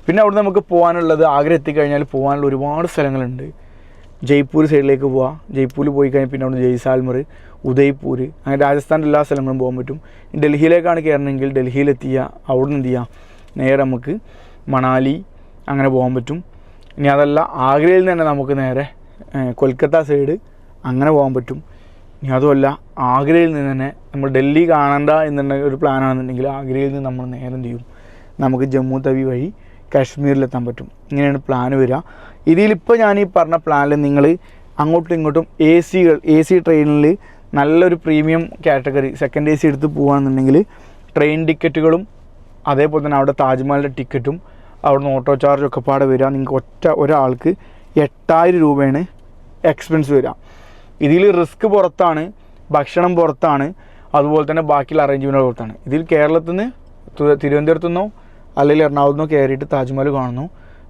പിന്നെ അവിടെ നമുക്ക് പോകാനുള്ളത് ആഗ്ര എത്തിക്കഴിഞ്ഞാൽ പോകാനുള്ള ഒരുപാട് സ്ഥലങ്ങളുണ്ട്. ജയ്പൂർ സൈഡിലേക്ക് പോവാം. ജയ്പൂരിൽ പോയി കഴിഞ്ഞാൽ പിന്നെ അവിടെ ജയ്സാൽമർ ഉദയ്പൂർ അങ്ങനെ രാജസ്ഥാന്റെ എല്ലാ സ്ഥലങ്ങളും പോകാൻ പറ്റും. ഡൽഹിയിലേക്കാണ് കയറണമെങ്കിൽ ഡൽഹിയിലെത്തിയ അവിടെ നിന്ന് എന്ത് ചെയ്യാം? നേരെ നമുക്ക് മണാലി അങ്ങനെ പോകാൻ പറ്റും. ഇനി അതല്ല ആഗ്രയിൽ നിന്ന് തന്നെ നമുക്ക് നേരെ കൊൽക്കത്ത സൈഡ് അങ്ങനെ പോകാൻ പറ്റും. ഇനി അതുമല്ല ആഗ്രയിൽ നിന്ന് തന്നെ നമ്മൾ ഡൽഹി കാണണ്ട എന്നുള്ള ഒരു പ്ലാനാണെന്നുണ്ടെങ്കിൽ ആഗ്രയിൽ നിന്ന് നമ്മൾ നേരെ എന്ത് ചെയ്യും? നമുക്ക് ജമ്മു തവി വഴി കാശ്മീരിലെത്താൻ പറ്റും. ഇങ്ങനെയാണ് പ്ലാൻ വരിക. ഇതിലിപ്പോൾ ഞാൻ ഈ പറഞ്ഞ പ്ലാനിൽ നിങ്ങൾ അങ്ങോട്ടും ഇങ്ങോട്ടും എ സികൾ എ സി ട്രെയിനിൽ നല്ലൊരു premium category second A C എടുത്ത് പോകുകയാണെന്നുണ്ടെങ്കിൽ ട്രെയിൻ ടിക്കറ്റുകളും അതേപോലെ തന്നെ അവിടെ താജ്മഹലിന്റെ ടിക്കറ്റും അവിടുന്ന് ഓട്ടോ ചാർജ് ഒക്കെ പാടെ വരിക. നിങ്ങൾക്ക് ഒറ്റ ഒരാൾക്ക് എട്ടായിരം രൂപയാണ് എക്സ്പെൻസ് വരിക. ഇതിൽ റിസ്ക് പുറത്താണ് ഭക്ഷണം പുറത്താണ് അതുപോലെ തന്നെ ബാക്കിയുള്ള അറേഞ്ച്മെന്റ് പുറത്താണ്. ഇതിൽ കേരളത്തിൽ നിന്ന് തിരുവനന്തപുരത്തു നിന്നോ അല്ലെങ്കിൽ എറണാകുളത്ത് നിന്ന് കയറിയിട്ട് താജ്മഹൽ കാണുന്നു.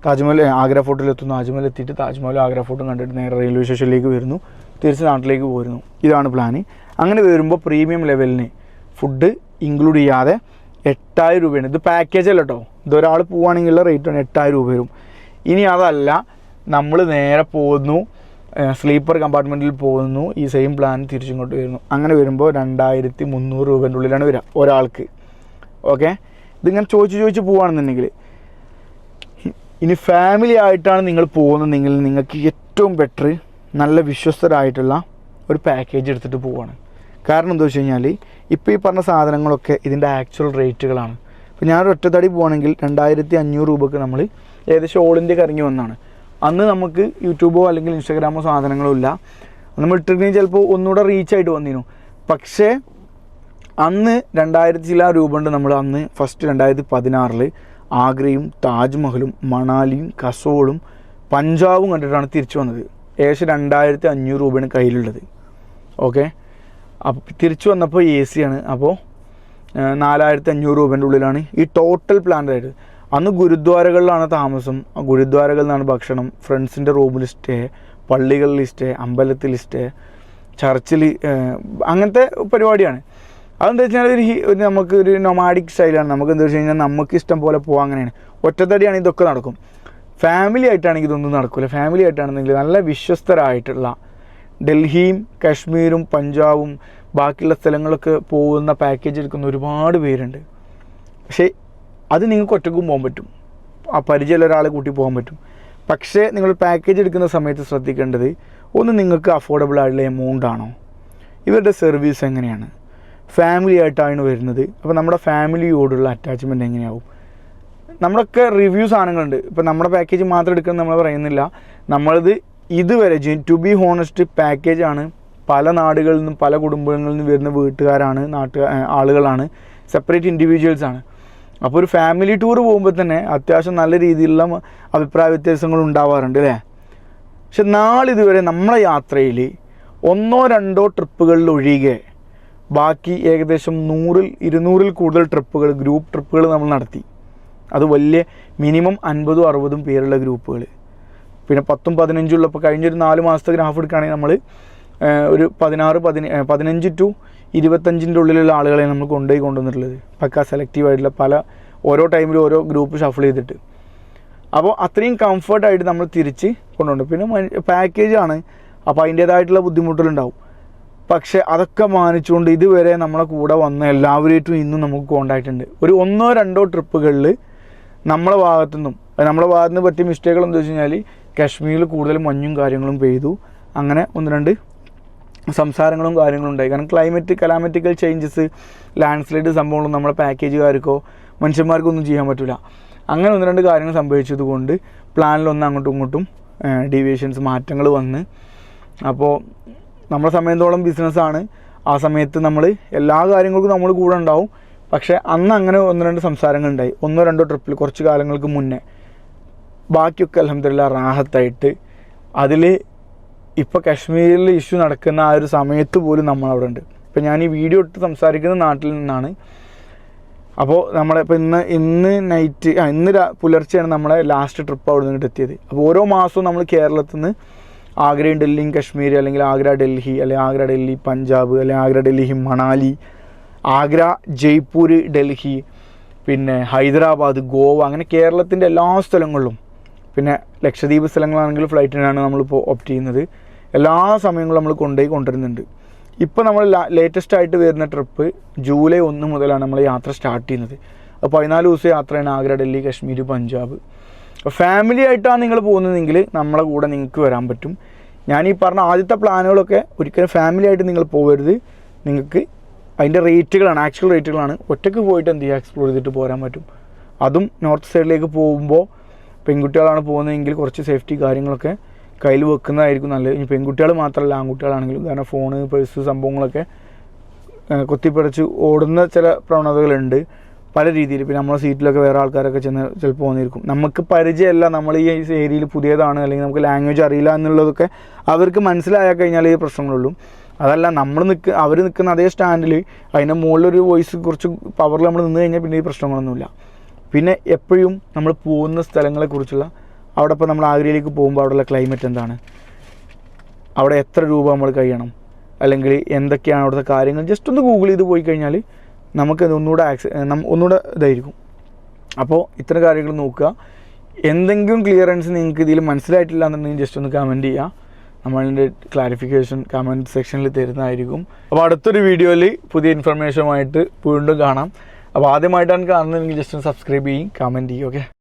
താജ്മഹൽ ആഗ്ര ഫോർട്ടിൽ എത്തുന്നു. താജ്മഹൽ എത്തിയിട്ട് താജ്മഹൽ ആഗ്ര ഫോർട്ടും കണ്ടിട്ട് നേരെ റെയിൽവേ സ്റ്റേഷനിലേക്ക് വരുന്നു. തിരിച്ച് നാട്ടിലേക്ക് പോരുന്നു. ഇതാണ് പ്ലാന്. അങ്ങനെ വരുമ്പോൾ പ്രീമിയം ലെവലിന് ഫുഡ് ഇൻക്ലൂഡ് ചെയ്യാതെ എട്ടായിരം രൂപയാണ്. ഇത് പാക്കേജ് അല്ല കേട്ടോ ഇതൊരാൾ പോവുകയാണെങ്കിലുള്ള റേറ്റാണ് എട്ടായിരം രൂപ വരും. ഇനി അതല്ല നമ്മൾ നേരെ പോകുന്നു സ്ലീപ്പർ കമ്പാർട്ട്മെന്റിൽ പോകുന്നു ഈ സെയിം പ്ലാൻ തിരിച്ചിങ്ങോട്ട് വരുന്നു. അങ്ങനെ വരുമ്പോൾ രണ്ടായിരത്തി മുന്നൂറ് രൂപേന്റെ ഉള്ളിലാണ് വരിക ഒരാൾക്ക്. ഓക്കെ ഇതിങ്ങനെ ചോദിച്ച് ചോദിച്ച് പോവുകയാണെന്നുണ്ടെങ്കിൽ ഇനി ഫാമിലി ആയിട്ടാണ് നിങ്ങൾ പോകുന്നതെങ്കിൽ നിങ്ങൾക്ക് ഏറ്റവും ബെറ്റർ നല്ല വിശ്വസ്തരായിട്ടുള്ള ഒരു പാക്കേജ് എടുത്തിട്ട് പോവുകയാണ് കാരണം എന്താ വെച്ച് കഴിഞ്ഞാൽ ഇപ്പോൾ ഈ പറഞ്ഞ സാധനങ്ങളൊക്കെ ഇതിന്റെ ആക്ച്വൽ റേറ്റുകളാണ് ഇപ്പോൾ ഞാനൊരു ഒറ്റത്തടി പോകണമെങ്കിൽ രണ്ടായിരത്തി അഞ്ഞൂറ് രൂപക്ക് നമ്മൾ ഏകദേശം ഓൾ ഇന്ത്യ കറങ്ങി വന്നാണ്. അന്ന് നമുക്ക് യൂട്യൂബോ അല്ലെങ്കിൽ ഇൻസ്റ്റാഗ്രാമോ സാധനങ്ങളോ ഇല്ല. നമ്മൾ ഇട്ടിരുന്നെങ്കിൽ ചിലപ്പോൾ ഒന്നുകൂടെ റീച്ചായിട്ട് വന്നിരുന്നു. പക്ഷേ അന്ന് രണ്ടായിരത്തി ചില രൂപ ഉണ്ട് നമ്മൾ അന്ന് ഫസ്റ്റ് രണ്ടായിരത്തി പതിനാറിൽ ആഗ്രയും താജ്മഹലും മണാലിയും കസോളും പഞ്ചാബും കണ്ടിട്ടാണ് തിരിച്ചു വന്നത്. ഏകദേശം രണ്ടായിരത്തി അഞ്ഞൂറ് രൂപയാണ് കയ്യിലുള്ളത്. ഓക്കെ അപ്പോൾ തിരിച്ചു വന്നപ്പോൾ എ സി ആണ് അപ്പോൾ നാലായിരത്തി അഞ്ഞൂറ് രൂപേന്റെ ഉള്ളിലാണ് ഈ ടോട്ടൽ പ്ലാൻ ആയിട്ട് അന്ന് ഗുരുദ്വാരകളിലാണ് താമസം. ഗുരുദ്വാരകളിൽ നിന്നാണ് ഭക്ഷണം. ഫ്രണ്ട്സിന്റെ റൂമിൽ സ്റ്റേ പള്ളികളിൽ സ്റ്റേ അമ്പലത്തിൽ സ്റ്റേ ചർച്ചിൽ അങ്ങനത്തെ പരിപാടിയാണ്. അതെന്താ വെച്ചാൽ ഒരു നമുക്ക് ഒരു നൊമാഡിക് സ്റ്റൈലാണ് നമുക്ക് എന്താ വെച്ച് കഴിഞ്ഞാൽ നമുക്ക് ഇഷ്ടം പോലെ പോകാം അങ്ങനെയാണ്. ഒറ്റത്തടിയാണ് ഇതൊക്കെ നടക്കും. ഫാമിലി ആയിട്ടാണെങ്കിൽ ഇതൊന്നും നടക്കില്ല ഫാമിലി ആയിട്ടാണെന്നെങ്കിൽ നല്ല വിശ്വസ്തരായിട്ടുള്ള ഡൽഹിയും കാശ്മീരും പഞ്ചാബും ബാക്കിയുള്ള സ്ഥലങ്ങളൊക്കെ പോകുന്ന പാക്കേജ് എടുക്കുന്ന ഒരുപാട് പേരുണ്ട്. പക്ഷേ അത് നിങ്ങൾക്ക് ഒറ്റക്കും പോകാൻ പറ്റും. ആ പരിചയമുള്ള ഒരാളെ കൂട്ടി പോകാൻ പറ്റും. പക്ഷേ നിങ്ങൾ പാക്കേജ് എടുക്കുന്ന സമയത്ത് ശ്രദ്ധിക്കേണ്ടത് ഒന്ന് നിങ്ങൾക്ക് അഫോർഡബിൾ ആയിട്ടുള്ള എമൗണ്ട് ആണോ? ഇവരുടെ സർവീസ് എങ്ങനെയാണ്? ഫാമിലി ആയിട്ടാണ് വരുന്നത്. അപ്പോൾ നമ്മുടെ ഫാമിലിയോടുള്ള അറ്റാച്ച്മെന്റ് എങ്ങനെയാവും? നമ്മളൊക്കെ റിവ്യൂ സാധനങ്ങളുണ്ട്. ഇപ്പോൾ നമ്മുടെ പാക്കേജ് മാത്രം എടുക്കുന്നത് നമ്മൾ പറയുന്നില്ല. നമ്മളത് ഇതുവരെ ടു ബി ഹോണസ്റ്റ് പാക്കേജാണ് പല നാടുകളിൽ നിന്നും പല കുടുംബങ്ങളിൽ നിന്നും വരുന്ന വീട്ടുകാരാണ് നാട്ടുകാർ ആളുകളാണ്. സെപ്പറേറ്റ് ഇൻഡിവിജ്വൽസാണ് അപ്പോൾ ഒരു ഫാമിലി ടൂർ പോകുമ്പോൾ തന്നെ അത്യാവശ്യം നല്ല രീതിയിലുള്ള അഭിപ്രായ വ്യത്യാസങ്ങൾ ഉണ്ടാവാറുണ്ട് അല്ലേ? പക്ഷെ നാളിതുവരെ നമ്മളെ യാത്രയിൽ ഒന്നോ രണ്ടോ ട്രിപ്പുകളിൽ ഒഴികെ ബാക്കി ഏകദേശം നൂറിൽ ഇരുന്നൂറിൽ കൂടുതൽ ട്രിപ്പുകൾ ഗ്രൂപ്പ് ട്രിപ്പുകൾ നമ്മൾ നടത്തി. അത് വലിയ മിനിമം അൻപതും അറുപതും പേരുള്ള ഗ്രൂപ്പുകൾ. പിന്നെ പത്തും പതിനഞ്ചും ഉള്ളപ്പോൾ കഴിഞ്ഞൊരു നാല് മാസത്തെ ഗ്രാഫ് എടുക്കുകയാണെങ്കിൽ നമ്മൾ ഒരു പതിനാറ് പതിന പതിനഞ്ച് ടു ഇരുപത്തഞ്ചിന്റെ ഉള്ളിലുള്ള ആളുകളെ നമ്മൾ കൊണ്ടുപോയി കൊണ്ടുവന്നിട്ടുള്ളത്. പക്ക സെലക്റ്റീവ് ആയിട്ടുള്ള പല ഓരോ ടൈമിലും ഓരോ ഗ്രൂപ്പ് ഷഫിൾ ചെയ്തിട്ട്. അപ്പോൾ അത്രയും കംഫർട്ടായിട്ട് നമ്മൾ തിരിച്ച് കൊണ്ടുപോകും പിന്നെ പാക്കേജാണ് അപ്പോൾ അതിന്റേതായിട്ടുള്ള ബുദ്ധിമുട്ടുകളുണ്ടാവും പക്ഷെ അതൊക്കെ മാനിച്ചുകൊണ്ട് ഇതുവരെ നമ്മളെ കൂടെ വന്ന എല്ലാവരുമായിട്ടും ഇന്നും നമുക്ക് കോണ്ടാക്റ്റ് ഉണ്ട്. ഒരു ഒന്നോ രണ്ടോ ട്രിപ്പുകളിൽ നമ്മളെ ഭാഗത്തു നിന്നും അത് നമ്മളെ ഭാഗത്ത് നിന്ന് പറ്റിയ മിസ്റ്റേക്കുകൾ എന്താ വെച്ച് കഴിഞ്ഞാൽ കാശ്മീരിൽ കൂടുതൽ മഞ്ഞും കാര്യങ്ങളും പെയ്തു. അങ്ങനെ ഒന്ന് രണ്ട് സംസാരങ്ങളും കാര്യങ്ങളും ഉണ്ടായി. കാരണം ക്ലൈമറ്റ് കലാമറ്റിക്കൽ ചേഞ്ചസ് ലാൻഡ് സ്ലൈഡ് സംഭവങ്ങളും നമ്മളെ പാക്കേജുകാർക്കോ മനുഷ്യന്മാർക്കൊന്നും ചെയ്യാൻ പറ്റില്ല അങ്ങനെ ഒന്ന് രണ്ട് കാര്യങ്ങൾ സംഭവിച്ചതുകൊണ്ട് പ്ലാനിലൊന്ന് അങ്ങോട്ടും ഇങ്ങോട്ടും ഡീവിയേഷൻസ് മാറ്റങ്ങൾ വന്ന്. അപ്പോൾ നമ്മുടെ സമയത്തോളം ബിസിനസ്സാണ് ആ സമയത്ത് നമ്മൾ എല്ലാ കാര്യങ്ങൾക്കും നമ്മൾ കൂടെ ഉണ്ടാവും. പക്ഷേ അന്ന് അങ്ങനെ ഒന്ന് രണ്ട് സംസാരങ്ങൾ ഉണ്ടായി. ഒന്നോ രണ്ടോ ട്രിപ്പിൽ കുറച്ച് കാലങ്ങൾക്ക് മുന്നേ. ബാക്കിയൊക്കെ അലഹമില്ല റാഹത്തായിട്ട് അതിൽ ഇപ്പോൾ കാശ്മീരിൽ ഇഷ്യൂ നടക്കുന്ന ആ ഒരു സമയത്ത് പോലും നമ്മളവിടെ ഉണ്ട്. ഇപ്പം ഞാൻ ഈ വീഡിയോ ഇട്ട് സംസാരിക്കുന്ന നാട്ടിൽ നിന്നാണ്. അപ്പോൾ നമ്മളെ ഇപ്പോൾ ഇന്ന് ഇന്ന് നൈറ്റ് ഇന്ന് പുലർച്ചെയാണ് നമ്മളെ ലാസ്റ്റ് ട്രിപ്പ് അവിടെ നിന്നിട്ട് എത്തിയത്. അപ്പോൾ ഓരോ മാസവും നമ്മൾ കേരളത്തിൽ നിന്ന് ആഗ്രയും ഡൽഹിയും കശ്മീർ അല്ലെങ്കിൽ ആഗ്ര ഡൽഹി അല്ലെങ്കിൽ ആഗ്ര ഡൽഹി പഞ്ചാബ് അല്ലെങ്കിൽ ആഗ്ര ഡൽഹി മണാലി ആഗ്ര ജയ്പൂർ ഡൽഹി പിന്നെ ഹൈദരാബാദ് ഗോവ അങ്ങനെ കേരളത്തിന്റെ എല്ലാ സ്ഥലങ്ങളിലും. പിന്നെ ലക്ഷദ്വീപ് സ്ഥലങ്ങളാണെങ്കിൽ ഫ്ലൈറ്റിനാണ് നമ്മളിപ്പോൾ ഓപ്റ്റ് ചെയ്യുന്നത്. എല്ലാ സമയങ്ങളും നമ്മൾ കൊണ്ടുപോയി കൊണ്ടുവരുന്നുണ്ട്. ഇപ്പോൾ നമ്മൾ ലേറ്റസ്റ്റ് ആയിട്ട് വരുന്ന ട്രിപ്പ് ജൂലൈ ഒന്ന് മുതലാണ് നമ്മൾ യാത്ര സ്റ്റാർട്ട് ചെയ്യുന്നത്. അപ്പോൾ പതിനാല് ദിവസം യാത്രയാണ് ആഗ്ര ഡൽഹി കശ്മീർ പഞ്ചാബ്. അപ്പോൾ ഫാമിലി ആയിട്ടാണ് നിങ്ങൾ പോകുന്നതെങ്കിൽ നമ്മളെ കൂടെ നിങ്ങൾക്ക് വരാൻ പറ്റും. ഞാൻ ഈ പറഞ്ഞ ആദ്യത്തെ പ്ലാനുകളൊക്കെ ഒരിക്കലും ഫാമിലി ആയിട്ട് നിങ്ങൾ പോകരുത് നിങ്ങൾക്ക് അതിന്റെ റേറ്റുകളാണ് ആക്ച്വൽ റേറ്റുകളാണ് ഒറ്റയ്ക്ക് പോയിട്ട് എന്ത് ചെയ്യുക എക്സ്പ്ലോർ ചെയ്തിട്ട് പോരാൻ പറ്റും. അതും നോർത്ത് സൈഡിലേക്ക് പോകുമ്പോൾ പെൺകുട്ടികളാണ് പോകുന്നതെങ്കിൽ കുറച്ച് സേഫ്റ്റി കാര്യങ്ങളൊക്കെ കയ്യിൽ വെക്കുന്നതായിരിക്കും നല്ലത്. ഇനി പെൺകുട്ടികൾ മാത്രമല്ല ആൺകുട്ടികളാണെങ്കിലും. കാരണം ഫോണ് പേഴ്സ് സംഭവങ്ങളൊക്കെ കൊത്തിപ്പിടച്ച് ഓടുന്ന ചില പ്രവണതകളുണ്ട്. പല രീതിയിൽ പിന്നെ നമ്മളെ സീറ്റിലൊക്കെ വേറെ ആൾക്കാരൊക്കെ ചെന്ന് ചിലപ്പോൾ വന്നിരിക്കും. നമുക്ക് പരിചയമല്ല നമ്മൾ ഈ ഏരിയയിൽ പുതിയതാണ് അല്ലെങ്കിൽ നമുക്ക് ലാംഗ്വേജ് അറിയില്ല എന്നുള്ളതൊക്കെ അവർക്ക് മനസ്സിലായ കഴിഞ്ഞാൽ ഈ പ്രശ്നങ്ങളുള്ളൂ. അതല്ല നമ്മൾ നിൽക്ക് അവർ നിൽക്കുന്ന അതേ സ്റ്റാൻഡിൽ അതിന്റെ മുകളിലൊരു വോയിസ് കുറച്ച് പവറിൽ നമ്മൾ നിന്ന് കഴിഞ്ഞാൽ പിന്നെ ഈ പ്രശ്നങ്ങളൊന്നുമില്ല. പിന്നെ എപ്പോഴും നമ്മൾ പോകുന്ന സ്ഥലങ്ങളെക്കുറിച്ചുള്ള അവിടെ ഇപ്പോൾ നമ്മൾ ആഗ്രയിലേക്ക് പോകുമ്പോൾ അവിടെയുള്ള ക്ലൈമറ്റ് എന്താണ്? അവിടെ എത്ര രൂപ നമ്മൾ കഴിയണം? അല്ലെങ്കിൽ എന്തൊക്കെയാണ് അവിടുത്തെ കാര്യങ്ങൾ? ജസ്റ്റ് ഒന്ന് ഗൂഗിൾ ചെയ്ത് പോയി കഴിഞ്ഞാൽ നമുക്ക് ഒന്നുകൂടെ ആക്സ ഒന്നുകൂടെ ഇതായിരിക്കും. അപ്പോൾ ഇത്തരം കാര്യങ്ങൾ നോക്കുക. എന്തെങ്കിലും ക്ലിയറൻസ് നിങ്ങൾക്ക് ഇതിൽ മനസ്സിലായിട്ടില്ല എന്നുണ്ടെങ്കിൽ ജസ്റ്റ് ഒന്ന് കമന്റ് ചെയ്യുക. നമ്മളിന്റെ ക്ലാരിഫിക്കേഷൻ കമന്റ് സെക്ഷനിൽ തരുന്നതായിരിക്കും. അപ്പോൾ അടുത്തൊരു വീഡിയോയിൽ പുതിയ ഇൻഫർമേഷനുമായിട്ട് വീണ്ടും കാണാം. അപ്പോൾ ആദ്യമായിട്ടാണ് കാണുന്നതെങ്കിൽ ജസ്റ്റ് ഒന്ന് സബ്സ്ക്രൈബ് ചെയ്യും കമന്റ് ചെയ്യും ഓക്കെ